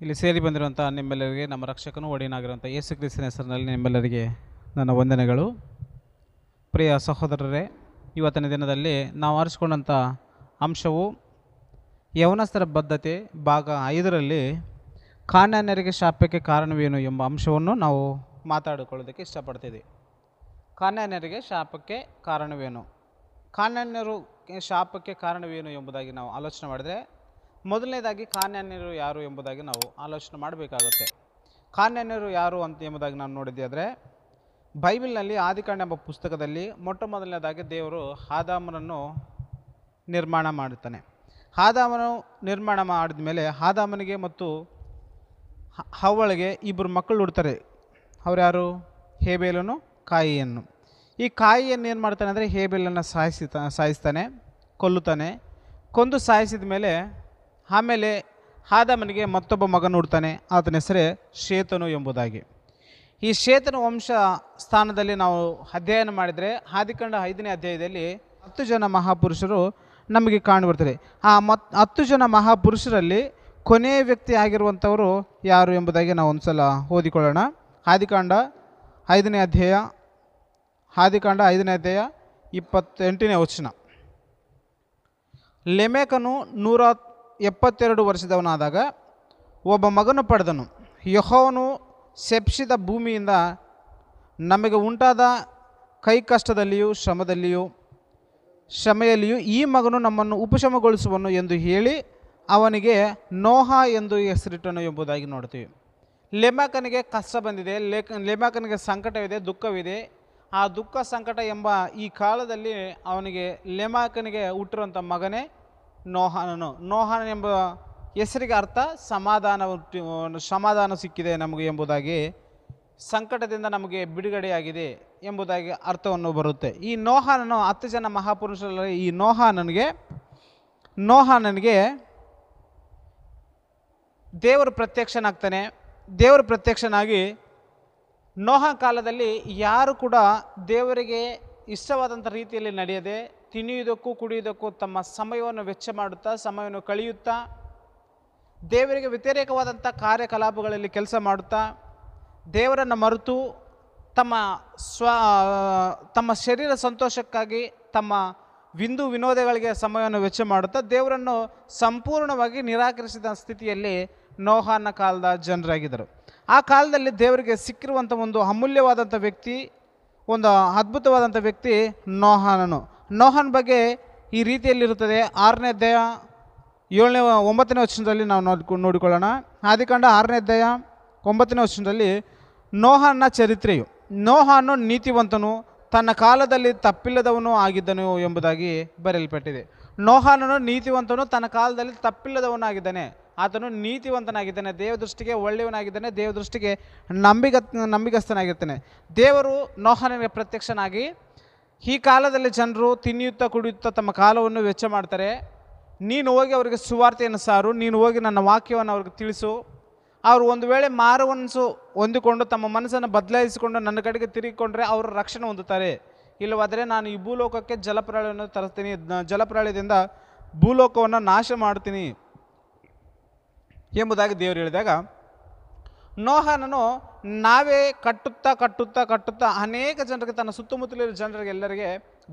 ಇಲ್ಲಿ ಸೇರಿ ಬಂದಿರುವಂಥ ನಿಮ್ಮೆಲ್ಲರಿಗೆ ನಮ್ಮ ರಕ್ಷಕನು ಒಡೆಯನಾಗಿರುವಂಥ ಯೇಸು ಕ್ರಿಸ್ತನ ಹೆಸರಿನಲ್ಲಿ ನಿಮ್ಮೆಲ್ಲರಿಗೆ ನನ್ನ ವಂದನೆಗಳು. ಪ್ರಿಯ ಸಹೋದರರೇ, ಇವತ್ತಿನ ದಿನದಲ್ಲಿ ನಾವು ಆರಿಸಿಕೊಂಡಂಥ ಅಂಶವು ಯವನಸ್ಥರ ಬದ್ಧತೆ ಭಾಗ ಐದರಲ್ಲಿ ಕಾನ್ಯಾನ್ಯರಿಗೆ ಶಾಪಕ್ಕೆ ಕಾರಣವೇನು ಎಂಬ ಅಂಶವನ್ನು ನಾವು ಮಾತಾಡಿಕೊಳ್ಳೋದಕ್ಕೆ ಇಷ್ಟಪಡ್ತೀವಿ ಕಾನ್ಯಾನ್ಯರಿಗೆ ಶಾಪಕ್ಕೆ ಕಾರಣವೇನು? ಕಾನ್ಯಾನ್ಯರು ಶಾಪಕ್ಕೆ ಕಾರಣವೇನು ಎಂಬುದಾಗಿ ನಾವು ಆಲೋಚನೆ ಮಾಡಿದರೆ ಮೊದಲನೇದಾಗಿ ಕಾನ್ಯಾನ್ಯರು ಯಾರು ಎಂಬುದಾಗಿ ನಾವು ಆಲೋಚನೆ ಮಾಡಬೇಕಾಗುತ್ತೆ. ಕಾನ್ಯಾನ್ಯರು ಯಾರು ಅಂತ ಎಂಬುದಾಗಿ ನಾವು ನೋಡಿದ್ದೆ ಆದರೆ ಬೈಬಲ್ನಲ್ಲಿ ಆದಿಕಾಂಡ ಎಂಬ ಪುಸ್ತಕದಲ್ಲಿ ಮೊಟ್ಟ ಮೊದಲನೇದಾಗಿ ದೇವರು ಹಾದಾಮನನ್ನು ನಿರ್ಮಾಣ ಮಾಡುತ್ತಾನೆ. ಹಾದಾಮನು ನಿರ್ಮಾಣ ಮಾಡಿದ ಮೇಲೆ ಹಾದಾಮನಿಗೆ ಮತ್ತು ಹವಳಿಗೆ ಇಬ್ಬರು ಮಕ್ಕಳು ಹುಡ್ತಾರೆ. ಅವ್ರು ಯಾರು? ಹೇಬೇಲನು ಕಾಯಿಯನ್ನು ಈ ಕಾಯಿಯನ್ನು ಏನು ಮಾಡ್ತಾನೆ ಅಂದರೆ ಹೇಬೇಲನ್ನು ಸಾಯಿಸಿತ ಸಾಯಿಸ್ತಾನೆ, ಕೊಲ್ಲುತ್ತಾನೆ. ಕೊಂದು ಸಾಯಿಸಿದ ಮೇಲೆ ಆಮೇಲೆ ಆದಮನಿಗೆ ಮತ್ತೊಬ್ಬ ಮಗನ ಹುಡ್ತಾನೆ. ಆತನ ಹೆಸರೇ ಶೇತನು ಎಂಬುದಾಗಿ. ಈ ಶೇತನ ವಂಶ ಸ್ಥಾನದಲ್ಲಿ ನಾವು ಅಧ್ಯಯನ ಮಾಡಿದರೆ ಆದಿಕಂಡ ಐದನೇ ಅಧ್ಯಾಯದಲ್ಲಿ ಹತ್ತು ಜನ ಮಹಾಪುರುಷರು ನಮಗೆ ಕಾಣಿಬರ್ತಾರೆ ಆ ಮತ್ ಹತ್ತು ಜನ ಮಹಾಪುರುಷರಲ್ಲಿ ಕೊನೆಯ ವ್ಯಕ್ತಿ ಆಗಿರುವಂಥವರು ಯಾರು ಎಂಬುದಾಗಿ ನಾವು ಒಂದು ಸಲ ಓದಿಕೊಳ್ಳೋಣ. ಆದಿಕಾಂಡ ಐದನೇ ಅಧ್ಯಾಯ, ಆದಿಕಾಂಡ ಐದನೇ ಅಧ್ಯಾಯ ಇಪ್ಪತ್ತೆಂಟನೇ ವಚನ. ಲೆಮೆಕನು ನೂರ ಎಪ್ಪತ್ತೆರಡು ವರ್ಷದವನಾದಾಗ ಒಬ್ಬ ಮಗನು ಪಡೆದನು. ಯಹೋವನು ಸೆಪ್ಸಿದ ಭೂಮಿಯಿಂದ ನಮಗೆ ಉಂಟಾದ ಕೈ ಕಷ್ಟದಲ್ಲಿಯೂ ಶ್ರಮದಲ್ಲಿಯೂ ಶ್ರಮೆಯಲ್ಲಿಯೂ ಈ ಮಗನು ನಮ್ಮನ್ನು ಉಪಶಮಗೊಳಿಸುವನು ಎಂದು ಹೇಳಿ ಅವನಿಗೆ ನೋಹ ಎಂದು ಹೆಸರಿಟ್ಟನು ಎಂಬುದಾಗಿ ನೋಡ್ತೀವಿ ಲೆಮಾಕನಿಗೆ ಕಷ್ಟ ಬಂದಿದೆ. ಲೇಕ, ಲೆಮಾಕನಿಗೆ ಸಂಕಟವಿದೆ, ದುಃಖವಿದೆ. ಆ ದುಃಖ ಸಂಕಟ ಎಂಬ ಈ ಕಾಲದಲ್ಲಿ ಅವನಿಗೆ ಲೆಮಾಕನಿಗೆ ಹುಟ್ಟಿರುವಂಥ ಮಗನೇ ನೋಹಾನನು ನೋಹಾನ ಎಂಬ ಹೆಸರಿಗೆ ಅರ್ಥ ಸಮಾಧಾನ ಸಮಾಧಾನ ಸಿಕ್ಕಿದೆ ನಮಗೆ ಎಂಬುದಾಗಿ, ಸಂಕಟದಿಂದ ನಮಗೆ ಬಿಡುಗಡೆಯಾಗಿದೆ ಎಂಬುದಾಗಿ ಅರ್ಥವನ್ನು ಬರುತ್ತೆ. ಈ ನೋಹಾನನು ಹತ್ತು ಜನ ಮಹಾಪುರುಷರಲ್ಲಿ, ಈ ನೋಹಾನನಿಗೆ ನೋಹಾನನಿಗೆ ದೇವರು ಪ್ರತ್ಯಕ್ಷನಾಗ್ತಾನೆ. ದೇವರು ಪ್ರತ್ಯಕ್ಷನಾಗಿ ನೋಹ ಕಾಲದಲ್ಲಿ ಯಾರು ಕೂಡ ದೇವರಿಗೆ ಇಷ್ಟವಾದಂಥ ರೀತಿಯಲ್ಲಿ ನಡೆಯದೆ ತಿನ್ನುವುದಕ್ಕೂ ಕುಡಿಯುವುದಕ್ಕೂ ತಮ್ಮ ಸಮಯವನ್ನು ವೆಚ್ಚ ಮಾಡುತ್ತಾ, ಸಮಯವನ್ನು ಕಳೆಯುತ್ತಾ, ದೇವರಿಗೆ ವ್ಯತಿರೇಕವಾದಂಥ ಕಾರ್ಯಕಲಾಪಗಳಲ್ಲಿ ಕೆಲಸ ಮಾಡುತ್ತಾ, ದೇವರನ್ನು ಮರೆತು ತಮ್ಮ ಸ್ವ ತಮ್ಮ ಶರೀರ ಸಂತೋಷಕ್ಕಾಗಿ ತಮ್ಮ ವಿಂದು ವಿನೋದಗಳಿಗೆ ಸಮಯವನ್ನು ವೆಚ್ಚ ಮಾಡುತ್ತಾ, ದೇವರನ್ನು ಸಂಪೂರ್ಣವಾಗಿ ನಿರಾಕರಿಸಿದ ಸ್ಥಿತಿಯಲ್ಲಿ ನೋಹಾನ ಕಾಲದ ಜನರಾಗಿದ್ದರು. ಆ ಕಾಲದಲ್ಲಿ ದೇವರಿಗೆ ಸಿಕ್ಕಿರುವಂಥ ಒಂದು ಅಮೂಲ್ಯವಾದಂಥ ವ್ಯಕ್ತಿ, ಒಂದು ಅದ್ಭುತವಾದಂಥ ವ್ಯಕ್ತಿ ನೋಹಾನನು. ನೋಹನ್ ಬಗ್ಗೆ ಈ ರೀತಿಯಲ್ಲಿರುತ್ತದೆ. ಆರನೇ ಅಧ್ಯಾಯ ಏಳನೇ ಒಂಬತ್ತನೇ ವಚನದಲ್ಲಿ ನಾವು ನೋಡ್ಕೊ ನೋಡಿಕೊಳ್ಳೋಣ. ಆದಿಕಾಂಡ ಆರನೇ ಅಧ್ಯಾಯ ಒಂಬತ್ತನೇ ವಚನದಲ್ಲಿ ನೋಹನ ಚರಿತ್ರೆಯು. ನೋಹನು ನೀತಿವಂತನು, ತನ್ನ ಕಾಲದಲ್ಲಿ ತಪ್ಪಿಲ್ಲದವನು ಆಗಿದ್ದನು ಎಂಬುದಾಗಿ ಬರೆಯಲ್ಪಟ್ಟಿದೆ. ನೋಹಾನನು ನೀತಿವಂತನು, ತನ್ನ ಕಾಲದಲ್ಲಿ ತಪ್ಪಿಲ್ಲದವನು ಆಗಿದ್ದಾನೆ ಆತನು ನೀತಿವಂತನಾಗಿದ್ದಾನೆ ದೇವ ದೃಷ್ಟಿಗೆ ಒಳ್ಳೆಯವನಾಗಿದ್ದಾನೆ ದೇವ ದೃಷ್ಟಿಗೆ ನಂಬಿಗ ನಂಬಿಗಸ್ತನಾಗಿರ್ತಾನೆ ದೇವರು ನೋಹನಿಗೆ ಪ್ರತ್ಯಕ್ಷನಾಗಿ ಈ ಕಾಲದಲ್ಲಿ ಜನರು ತಿನ್ನುತ್ತಾ ಕುಡಿಯುತ್ತಾ ತಮ್ಮ ಕಾಲವನ್ನು ವೆಚ್ಚ ಮಾಡ್ತಾರೆ. ನೀನು ಹೋಗಿ ಅವರಿಗೆ ಸುವಾರ್ತೆಯನ್ನು ಸಾರು, ನೀನು ಹೋಗಿ ನನ್ನ ವಾಕ್ಯವನ್ನು ಅವ್ರಿಗೆ ತಿಳಿಸು. ಅವರು ಒಂದು ವೇಳೆ ಮಾರುವನ್ಸು ಹೊಂದಿಕೊಂಡು ತಮ್ಮ ಮನಸ್ಸನ್ನು ಬದಲಾಯಿಸಿಕೊಂಡು ನನ್ನ ಕಡೆಗೆ ತಿರುಗಿಕೊಂಡ್ರೆ ಅವರು ರಕ್ಷಣೆ ಹೊಂದುತ್ತಾರೆ. ಇಲ್ಲವಾದರೆ ನಾನು ಈ ಭೂಲೋಕಕ್ಕೆ ಜಲಪ್ರಳಯವನ್ನು ತರಿಸ್ತೀನಿ ಜಲಪ್ರಳಯದಿಂದ ಭೂಲೋಕವನ್ನು ನಾಶ ಮಾಡ್ತೀನಿ ಎಂಬುದಾಗಿ ದೇವರು ಹೇಳಿದಾಗ ನೋಹನನು ನಾವೇ ಕಟ್ಟುತ್ತಾ ಕಟ್ಟುತ್ತಾ ಕಟ್ಟುತ್ತಾ ಅನೇಕ ಜನರಿಗೆ ತನ್ನ ಸುತ್ತಮುತ್ತಲಿನ ಜನರಿಗೆ ಎಲ್ಲರಿಗೆ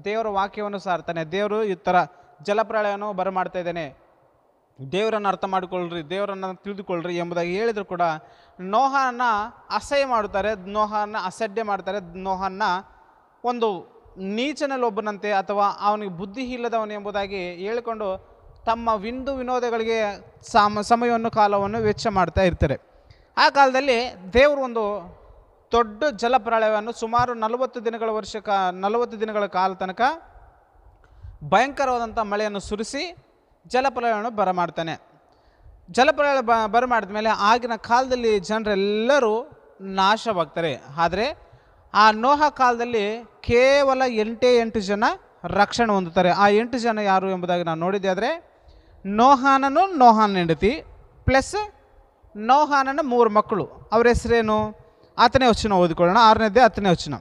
ದೇವರ ವಾಕ್ಯವನ್ನು ಸಾರ್ತಾನೆ. ದೇವರು ಈ ಥರ ಜಲಪ್ರಳಯವನ್ನು ಬರಮಾಡ್ತಾ ಇದ್ದಾನೆ. ದೇವರನ್ನು ಅರ್ಥ ಮಾಡಿಕೊಳ್ಳ್ರಿ, ದೇವರನ್ನು ತಿಳಿದುಕೊಳ್ಳ್ರಿ ಎಂಬುದಾಗಿ ಹೇಳಿದ್ರು ಕೂಡ ನೋಹನ ಅಸಹ್ಯ ಮಾಡುತ್ತಾರೆ ನೋಹನ ಅಸಡ್ಡೆ ಮಾಡ್ತಾರೆ. ನೋಹನ್ನ ಒಂದು ನೀಚನಲ್ಲೊಬ್ಬನಂತೆ ಅಥವಾ ಅವನಿಗೆ ಬುದ್ಧಿ ಇಲ್ಲದವನು ಎಂಬುದಾಗಿ ಹೇಳಿಕೊಂಡು ತಮ್ಮ ವಿಂದು ವಿನೋದಗಳಿಗೆ ಸಮ, ಸಮಯವನ್ನು, ಕಾಲವನ್ನು ವೆಚ್ಚ ಮಾಡ್ತಾ ಇರ್ತಾರೆ. ಆ ಕಾಲದಲ್ಲಿ ದೇವರು ಒಂದು ದೊಡ್ಡ ಜಲಪ್ರಳಯವನ್ನು ಸುಮಾರು ನಲವತ್ತು ದಿನಗಳ ವರ್ಷ ಕಾ, ನಲವತ್ತು ದಿನಗಳ ಕಾಲ ತನಕ ಭಯಂಕರವಾದಂಥ ಮಳೆಯನ್ನು ಸುರಿಸಿ ಜಲಪ್ರಳಯವನ್ನು ಬರಮಾಡ್ತಾನೆ. ಜಲಪ್ರಳಯ ಬ, ಬರಮಾಡಿದ ಮೇಲೆ ಆಗಿನ ಕಾಲದಲ್ಲಿ ಜನರೆಲ್ಲರೂ ನಾಶವಾಗ್ತಾರೆ. ಆದರೆ ಆ ನೋಹ ಕಾಲದಲ್ಲಿ ಕೇವಲ ಎಂಟೇ ಎಂಟು ಜನ ರಕ್ಷಣೆ ಹೊಂದುತ್ತಾರೆ. ಆ ಎಂಟು ಜನ ಯಾರು ಎಂಬುದಾಗಿ ನಾವು ನೋಡಿದ್ದೆ. ಆದರೆ ನೋಹಾನನು ನೋಹಾನ್ ಹೆಂಡತಿ, ಪ್ಲಸ್ ನೋಹಾನನ ಮೂರು ಮಕ್ಕಳು. ಅವ್ರ ಹೆಸರೇನು? ಹತ್ತನೇ ವಚನ ಓದಿಕೊಳ್ಳೋಣ. ಆರನೇದೇ ಹತ್ತನೇ ವಚನ.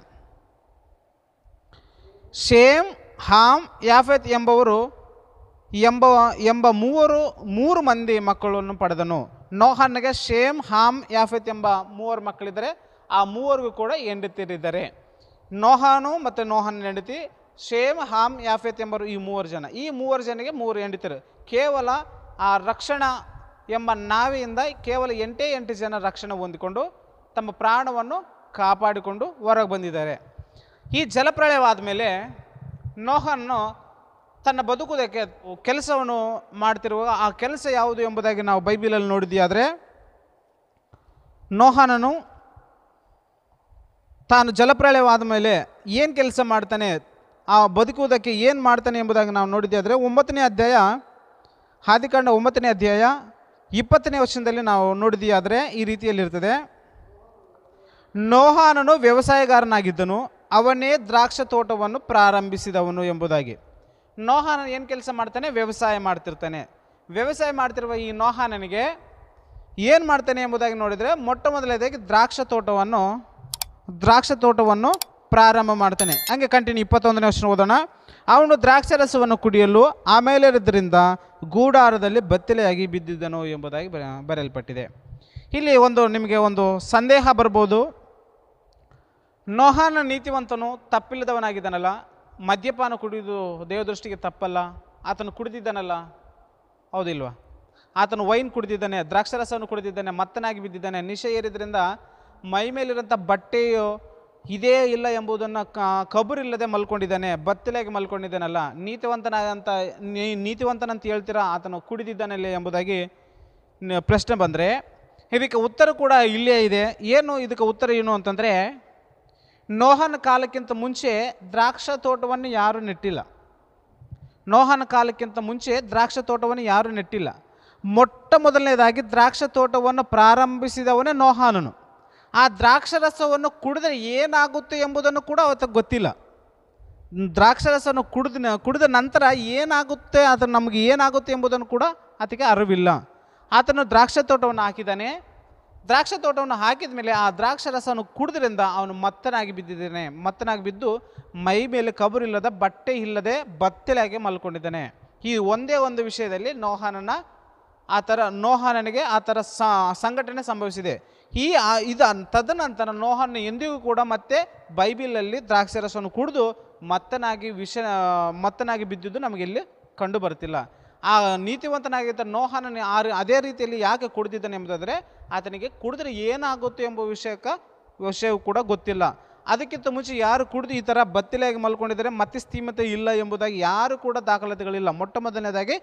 ಶೇಮ್, ಹಾಮ್, ಯಾಫೆತ್ ಎಂಬವರು ಎಂಬ ಎಂಬ ಮೂವರು, ಮೂರು ಮಂದಿ ಮಕ್ಕಳನ್ನು ಪಡೆದನು. ನೋಹನ್ಗೆ ಶೇಮ್, ಹಾಮ್, ಯಾಫೆತ್ ಎಂಬ ಮೂವರು ಮಕ್ಕಳಿದ್ದಾರೆ ಆ ಮೂವರಿಗೂ ಕೂಡ ಹೆಂಡತಿರಿದ್ದಾರೆ. ನೋಹಾನು ಮತ್ತು ನೋಹನ್ ಹೆಂಡತಿ, ಶೇಮ್, ಹಾಮ್, ಯಾಫೆತ್ ಎಂಬರು ಈ ಮೂವರು ಜನ. ಈ ಮೂವರು ಜನಗೆ ಮೂರು ಹೆಂಡತಿರು. ಕೇವಲ ಆ ರಕ್ಷಣಾ ಎಂಬ ನಾವೆಯಿಂದ ಕೇವಲ ಎಂಟೇ ಎಂಟು ಜನ ರಕ್ಷಣೆ ಹೊಂದಿಕೊಂಡು ತಮ್ಮ ಪ್ರಾಣವನ್ನು ಕಾಪಾಡಿಕೊಂಡು ಹೊರಗೆ ಬಂದಿದ್ದಾರೆ. ಈ ಜಲಪ್ರಳಯವಾದ ಮೇಲೆ ನೋಹನ್ನು ತನ್ನ ಬದುಕುವುದಕ್ಕೆ ಕೆಲಸವನ್ನು ಮಾಡ್ತಿರುವ ಆ ಕೆಲಸ ಯಾವುದು ಎಂಬುದಾಗಿ ನಾವು ಬೈಬಿಲಲ್ಲಿ ನೋಡಿದ್ವಿ. ಆದರೆ ನೋಹನನು ತಾನು ಜಲಪ್ರಳಯವಾದ ಮೇಲೆ ಏನು ಕೆಲಸ ಮಾಡ್ತಾನೆ, ಆ ಬದುಕುವುದಕ್ಕೆ ಏನು ಮಾಡ್ತಾನೆ ಎಂಬುದಾಗಿ ನಾವು ನೋಡಿದ್ದೆ ಆದರೆ ಒಂಬತ್ತನೇ ಅಧ್ಯಾಯ ಹಾದಿಕಾಂಡ ಒಂಬತ್ತನೇ ಅಧ್ಯಾಯ ಇಪ್ಪತ್ತನೇ ವರ್ಷದಲ್ಲಿ ನಾವು ನೋಡಿದ್ವಿ, ಆದರೆ ಈ ರೀತಿಯಲ್ಲಿರ್ತದೆ. ನೋಹಾನನು ವ್ಯವಸಾಯಗಾರನಾಗಿದ್ದನು, ಅವನೇ ದ್ರಾಕ್ಷ ತೋಟವನ್ನು ಪ್ರಾರಂಭಿಸಿದವನು ಎಂಬುದಾಗಿ. ನೋಹಾನ ಏನು ಕೆಲಸ ಮಾಡ್ತಾನೆ? ವ್ಯವಸಾಯ ಮಾಡ್ತಿರ್ತಾನೆ. ವ್ಯವಸಾಯ ಮಾಡ್ತಿರುವ ಈ ನೋಹಾನನಿಗೆ ಏನು ಮಾಡ್ತಾನೆ ಎಂಬುದಾಗಿ ನೋಡಿದರೆ ಮೊಟ್ಟ ಮೊದಲನೇದಾಗಿ ದ್ರಾಕ್ಷ ತೋಟವನ್ನು ದ್ರಾಕ್ಷ ತೋಟವನ್ನು ಪ್ರಾರಂಭ ಮಾಡ್ತಾನೆ. ಹಂಗೆ ಕಂಟಿನ್ಯೂ ಇಪ್ಪತ್ತೊಂದನೇ ವರ್ಷ ಓದೋಣ. ಅವನು ದ್ರಾಕ್ಷರಸವನ್ನು ಕುಡಿಯಲು ಆಮೇಲಿರೋದ್ರಿಂದ ಗೂಡಾರದಲ್ಲಿ ಬತ್ತಲೆಯಾಗಿ ಬಿದ್ದಿದ್ದನು ಎಂಬುದಾಗಿ ಬರ ಬರೆಯಲ್ಪಟ್ಟಿದೆ. ಇಲ್ಲಿ ಒಂದು ನಿಮಗೆ ಒಂದು ಸಂದೇಹ ಬರ್ಬೋದು. ನೋಹಾನ ನೀತಿವಂತನು ತಪ್ಪಿಲ್ಲದವನಾಗಿದ್ದಾನಲ್ಲ, ಮದ್ಯಪಾನ ಕುಡಿದು ದೇವದೃಷ್ಟಿಗೆ ತಪ್ಪಲ್ಲ, ಆತನು ಕುಡಿದಿದ್ದಾನಲ್ಲ? ಹೌದಿಲ್ವಾ ಆತನು ವೈನ್ ಕುಡಿದಿದ್ದಾನೆ, ದ್ರಾಕ್ಷರಸವನ್ನು ಕುಡಿದಿದ್ದಾನೆ, ಮತ್ತನಾಗಿ ಬಿದ್ದಿದ್ದಾನೆ, ನಿಶೆ ಏರಿದ್ರಿಂದ ಮೈ ಮೇಲಿರೋಂಥ ಬಟ್ಟೆಯು ಇದೇ ಇಲ್ಲ ಎಂಬುದನ್ನು ಕಬುರಿಲ್ಲದೆ ಮಲ್ಕೊಂಡಿದ್ದಾನೆ, ಬತ್ತಲೆಗೆ ಮಲ್ಕೊಂಡಿದ್ದಾನಲ್ಲ ನೀತಿವಂತನಾದಂಥ ನೀ- ನೀತಿವಂತನಂತ ಹೇಳ್ತೀರಾ, ಆತನು ಕುಡಿದಿದ್ದಾನಲ್ಲ ಎಂಬುದಾಗಿ ಪ್ರಶ್ನೆ ಬಂದರೆ, ಇದಕ್ಕೆ ಉತ್ತರ ಕೂಡ ಇಲ್ಲೇ ಇದೆ. ಏನು ಇದಕ್ಕೆ ಉತ್ತರ ಏನು ಅಂತಂದರೆ, ನೋಹನ ಕಾಲಕ್ಕಿಂತ ಮುಂಚೆ ದ್ರಾಕ್ಷ ತೋಟವನ್ನು ಯಾರೂ ನೆಟ್ಟಿಲ್ಲ. ನೋಹನ ಕಾಲಕ್ಕಿಂತ ಮುಂಚೆ ದ್ರಾಕ್ಷ ತೋಟವನ್ನು ಯಾರೂ ನೆಟ್ಟಿಲ್ಲ. ಮೊಟ್ಟ ಮೊದಲನೇದಾಗಿ ದ್ರಾಕ್ಷ ತೋಟವನ್ನು ಪ್ರಾರಂಭಿಸಿದವನೇ ನೋಹಾನನು. ಆ ದ್ರಾಕ್ಷರಸವನ್ನು ಕುಡಿದ್ರೆ ಏನಾಗುತ್ತೆ ಎಂಬುದನ್ನು ಕೂಡ ಅವತ್ತು ಗೊತ್ತಿಲ್ಲ. ದ್ರಾಕ್ಷರಸವನ್ನು ಕುಡಿದ ಕುಡಿದ ನಂತರ ಏನಾಗುತ್ತೆ ಅದು ನಮಗೆ ಏನಾಗುತ್ತೆ ಎಂಬುದನ್ನು ಕೂಡ ಆತಗೆ ಅರಿವಿಲ್ಲ. ಆತನು ದ್ರಾಕ್ಷ ತೋಟವನ್ನು ಹಾಕಿದ್ದಾನೆ. ದ್ರಾಕ್ಷ ತೋಟವನ್ನು ಹಾಕಿದ ಮೇಲೆ ಆ ದ್ರಾಕ್ಷರಸವನ್ನು ಕುಡಿದ್ರಿಂದ ಅವನು ಮತ್ತನಾಗಿ ಬಿದ್ದಿದ್ದಾನೆ. ಮತ್ತನಾಗಿ ಬಿದ್ದು ಮೈ ಮೇಲೆ ಕಬರಿಲ್ಲದ ಬಟ್ಟೆ ಇಲ್ಲದೆ ಬತ್ತಲಾಗಿ ಮಲ್ಕೊಂಡಿದ್ದಾನೆ. ಈ ಒಂದೇ ಒಂದು ವಿಷಯದಲ್ಲಿ ನೋಹಾನನ, ಆ ಥರ ನೋಹಾನನಿಗೆ ಆ ಥರ ಸಂಘಟನೆ ಸಂಭವಿಸಿದೆ. ಈ ಇದು ತದನಂತರ ನೋಹನ್ನು ಎಂದಿಗೂ ಕೂಡ ಮತ್ತೆ ಬೈಬಿಲಲ್ಲಿ ದ್ರಾಕ್ಷರಸವನ್ನು ಕುಡಿದು ಮತ್ತನಾಗಿ ವಿಷ ಮತ್ತನಾಗಿ ಬಿದ್ದಿದ್ದು ನಮಗೆ ಇಲ್ಲಿ ಕಂಡು ಬರ್ತಿಲ್ಲ. ಆ ನೀತಿವಂತನಾಗಿದ್ದ ನೋಹನ ಆ ಅದೇ ರೀತಿಯಲ್ಲಿ ಯಾಕೆ ಕುಡಿದಿದ್ದಾನೆ ಎಂಬುದಾದರೆ ಆತನಿಗೆ ಕುಡಿದ್ರೆ ಏನಾಗುತ್ತೆ ಎಂಬ ವಿಷಯಕ್ಕೆ ವಿಷಯವು ಕೂಡ ಗೊತ್ತಿಲ್ಲ. ಅದಕ್ಕಿಂತ ಮುಂಚೆ ಯಾರು ಕುಡಿದು ಈ ಥರ ಬತ್ತಿಲೆಯಾಗಿ ಮಲ್ಕೊಂಡಿದ್ದಾರೆ ಮತ್ತೆ ಸ್ಥೀಮತೆ ಇಲ್ಲ ಎಂಬುದಾಗಿ ಯಾರು ಕೂಡ ದಾಖಲಾತಿಗಳಿಲ್ಲ. ಮೊಟ್ಟ ಮೊದಲನೇದಾಗಿ